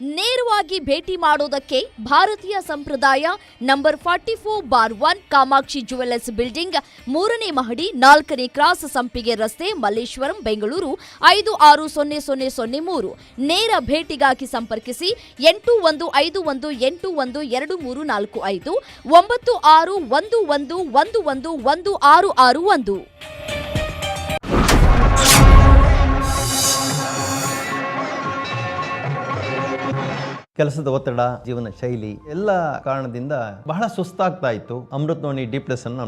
ನೇರವಾಗಿ ಭೇಟಿ ಮಾಡೋದಕ್ಕೆ ಭಾರತೀಯ ಸಂಪ್ರದಾಯ number forty four bar one Kamakshi jewellers building, ಮೂರನೇ ಮಹಡಿ, ನಾಲ್ಕನೇ ಕ್ರಾಸ್ ಸಂಪಿಗೆ ರಸ್ತೆ, ಮಲ್ಲೇಶ್ವರಂ, ಬೆಂಗಳೂರು, ಐದು ಆರು ಸೊನ್ನೆ ಸೊನ್ನೆ ಸೊನ್ನೆ ಮೂರು. ನೇರ ಭೇಟಿಗಾಗಿ ಸಂಪರ್ಕಿಸಿ ಎಂಟು ಒಂದು ಐದು ಒಂದು ಎಂಟು ಒಂದು ಎರಡು ಮೂರು ನಾಲ್ಕು ಐದು, ಒಂಬತ್ತು ಆರು ಒಂದು ಒಂದು ಒಂದು ಒಂದು ಒಂದು ಆರು ಆರು ಒಂದು. ಕೆಲಸದ ಒತ್ತಡ ಜೀವನ ಶೈಲಿ ಎಲ್ಲ ಕಾರಣದಿಂದ ಬಹಳ ಸುಸ್ತಾಗ್ತಾ ಇತ್ತು. ಅಮೃತ್ ನೋಣಿ ಡಿಪ್ರೆಸ್ ಅನ್ನು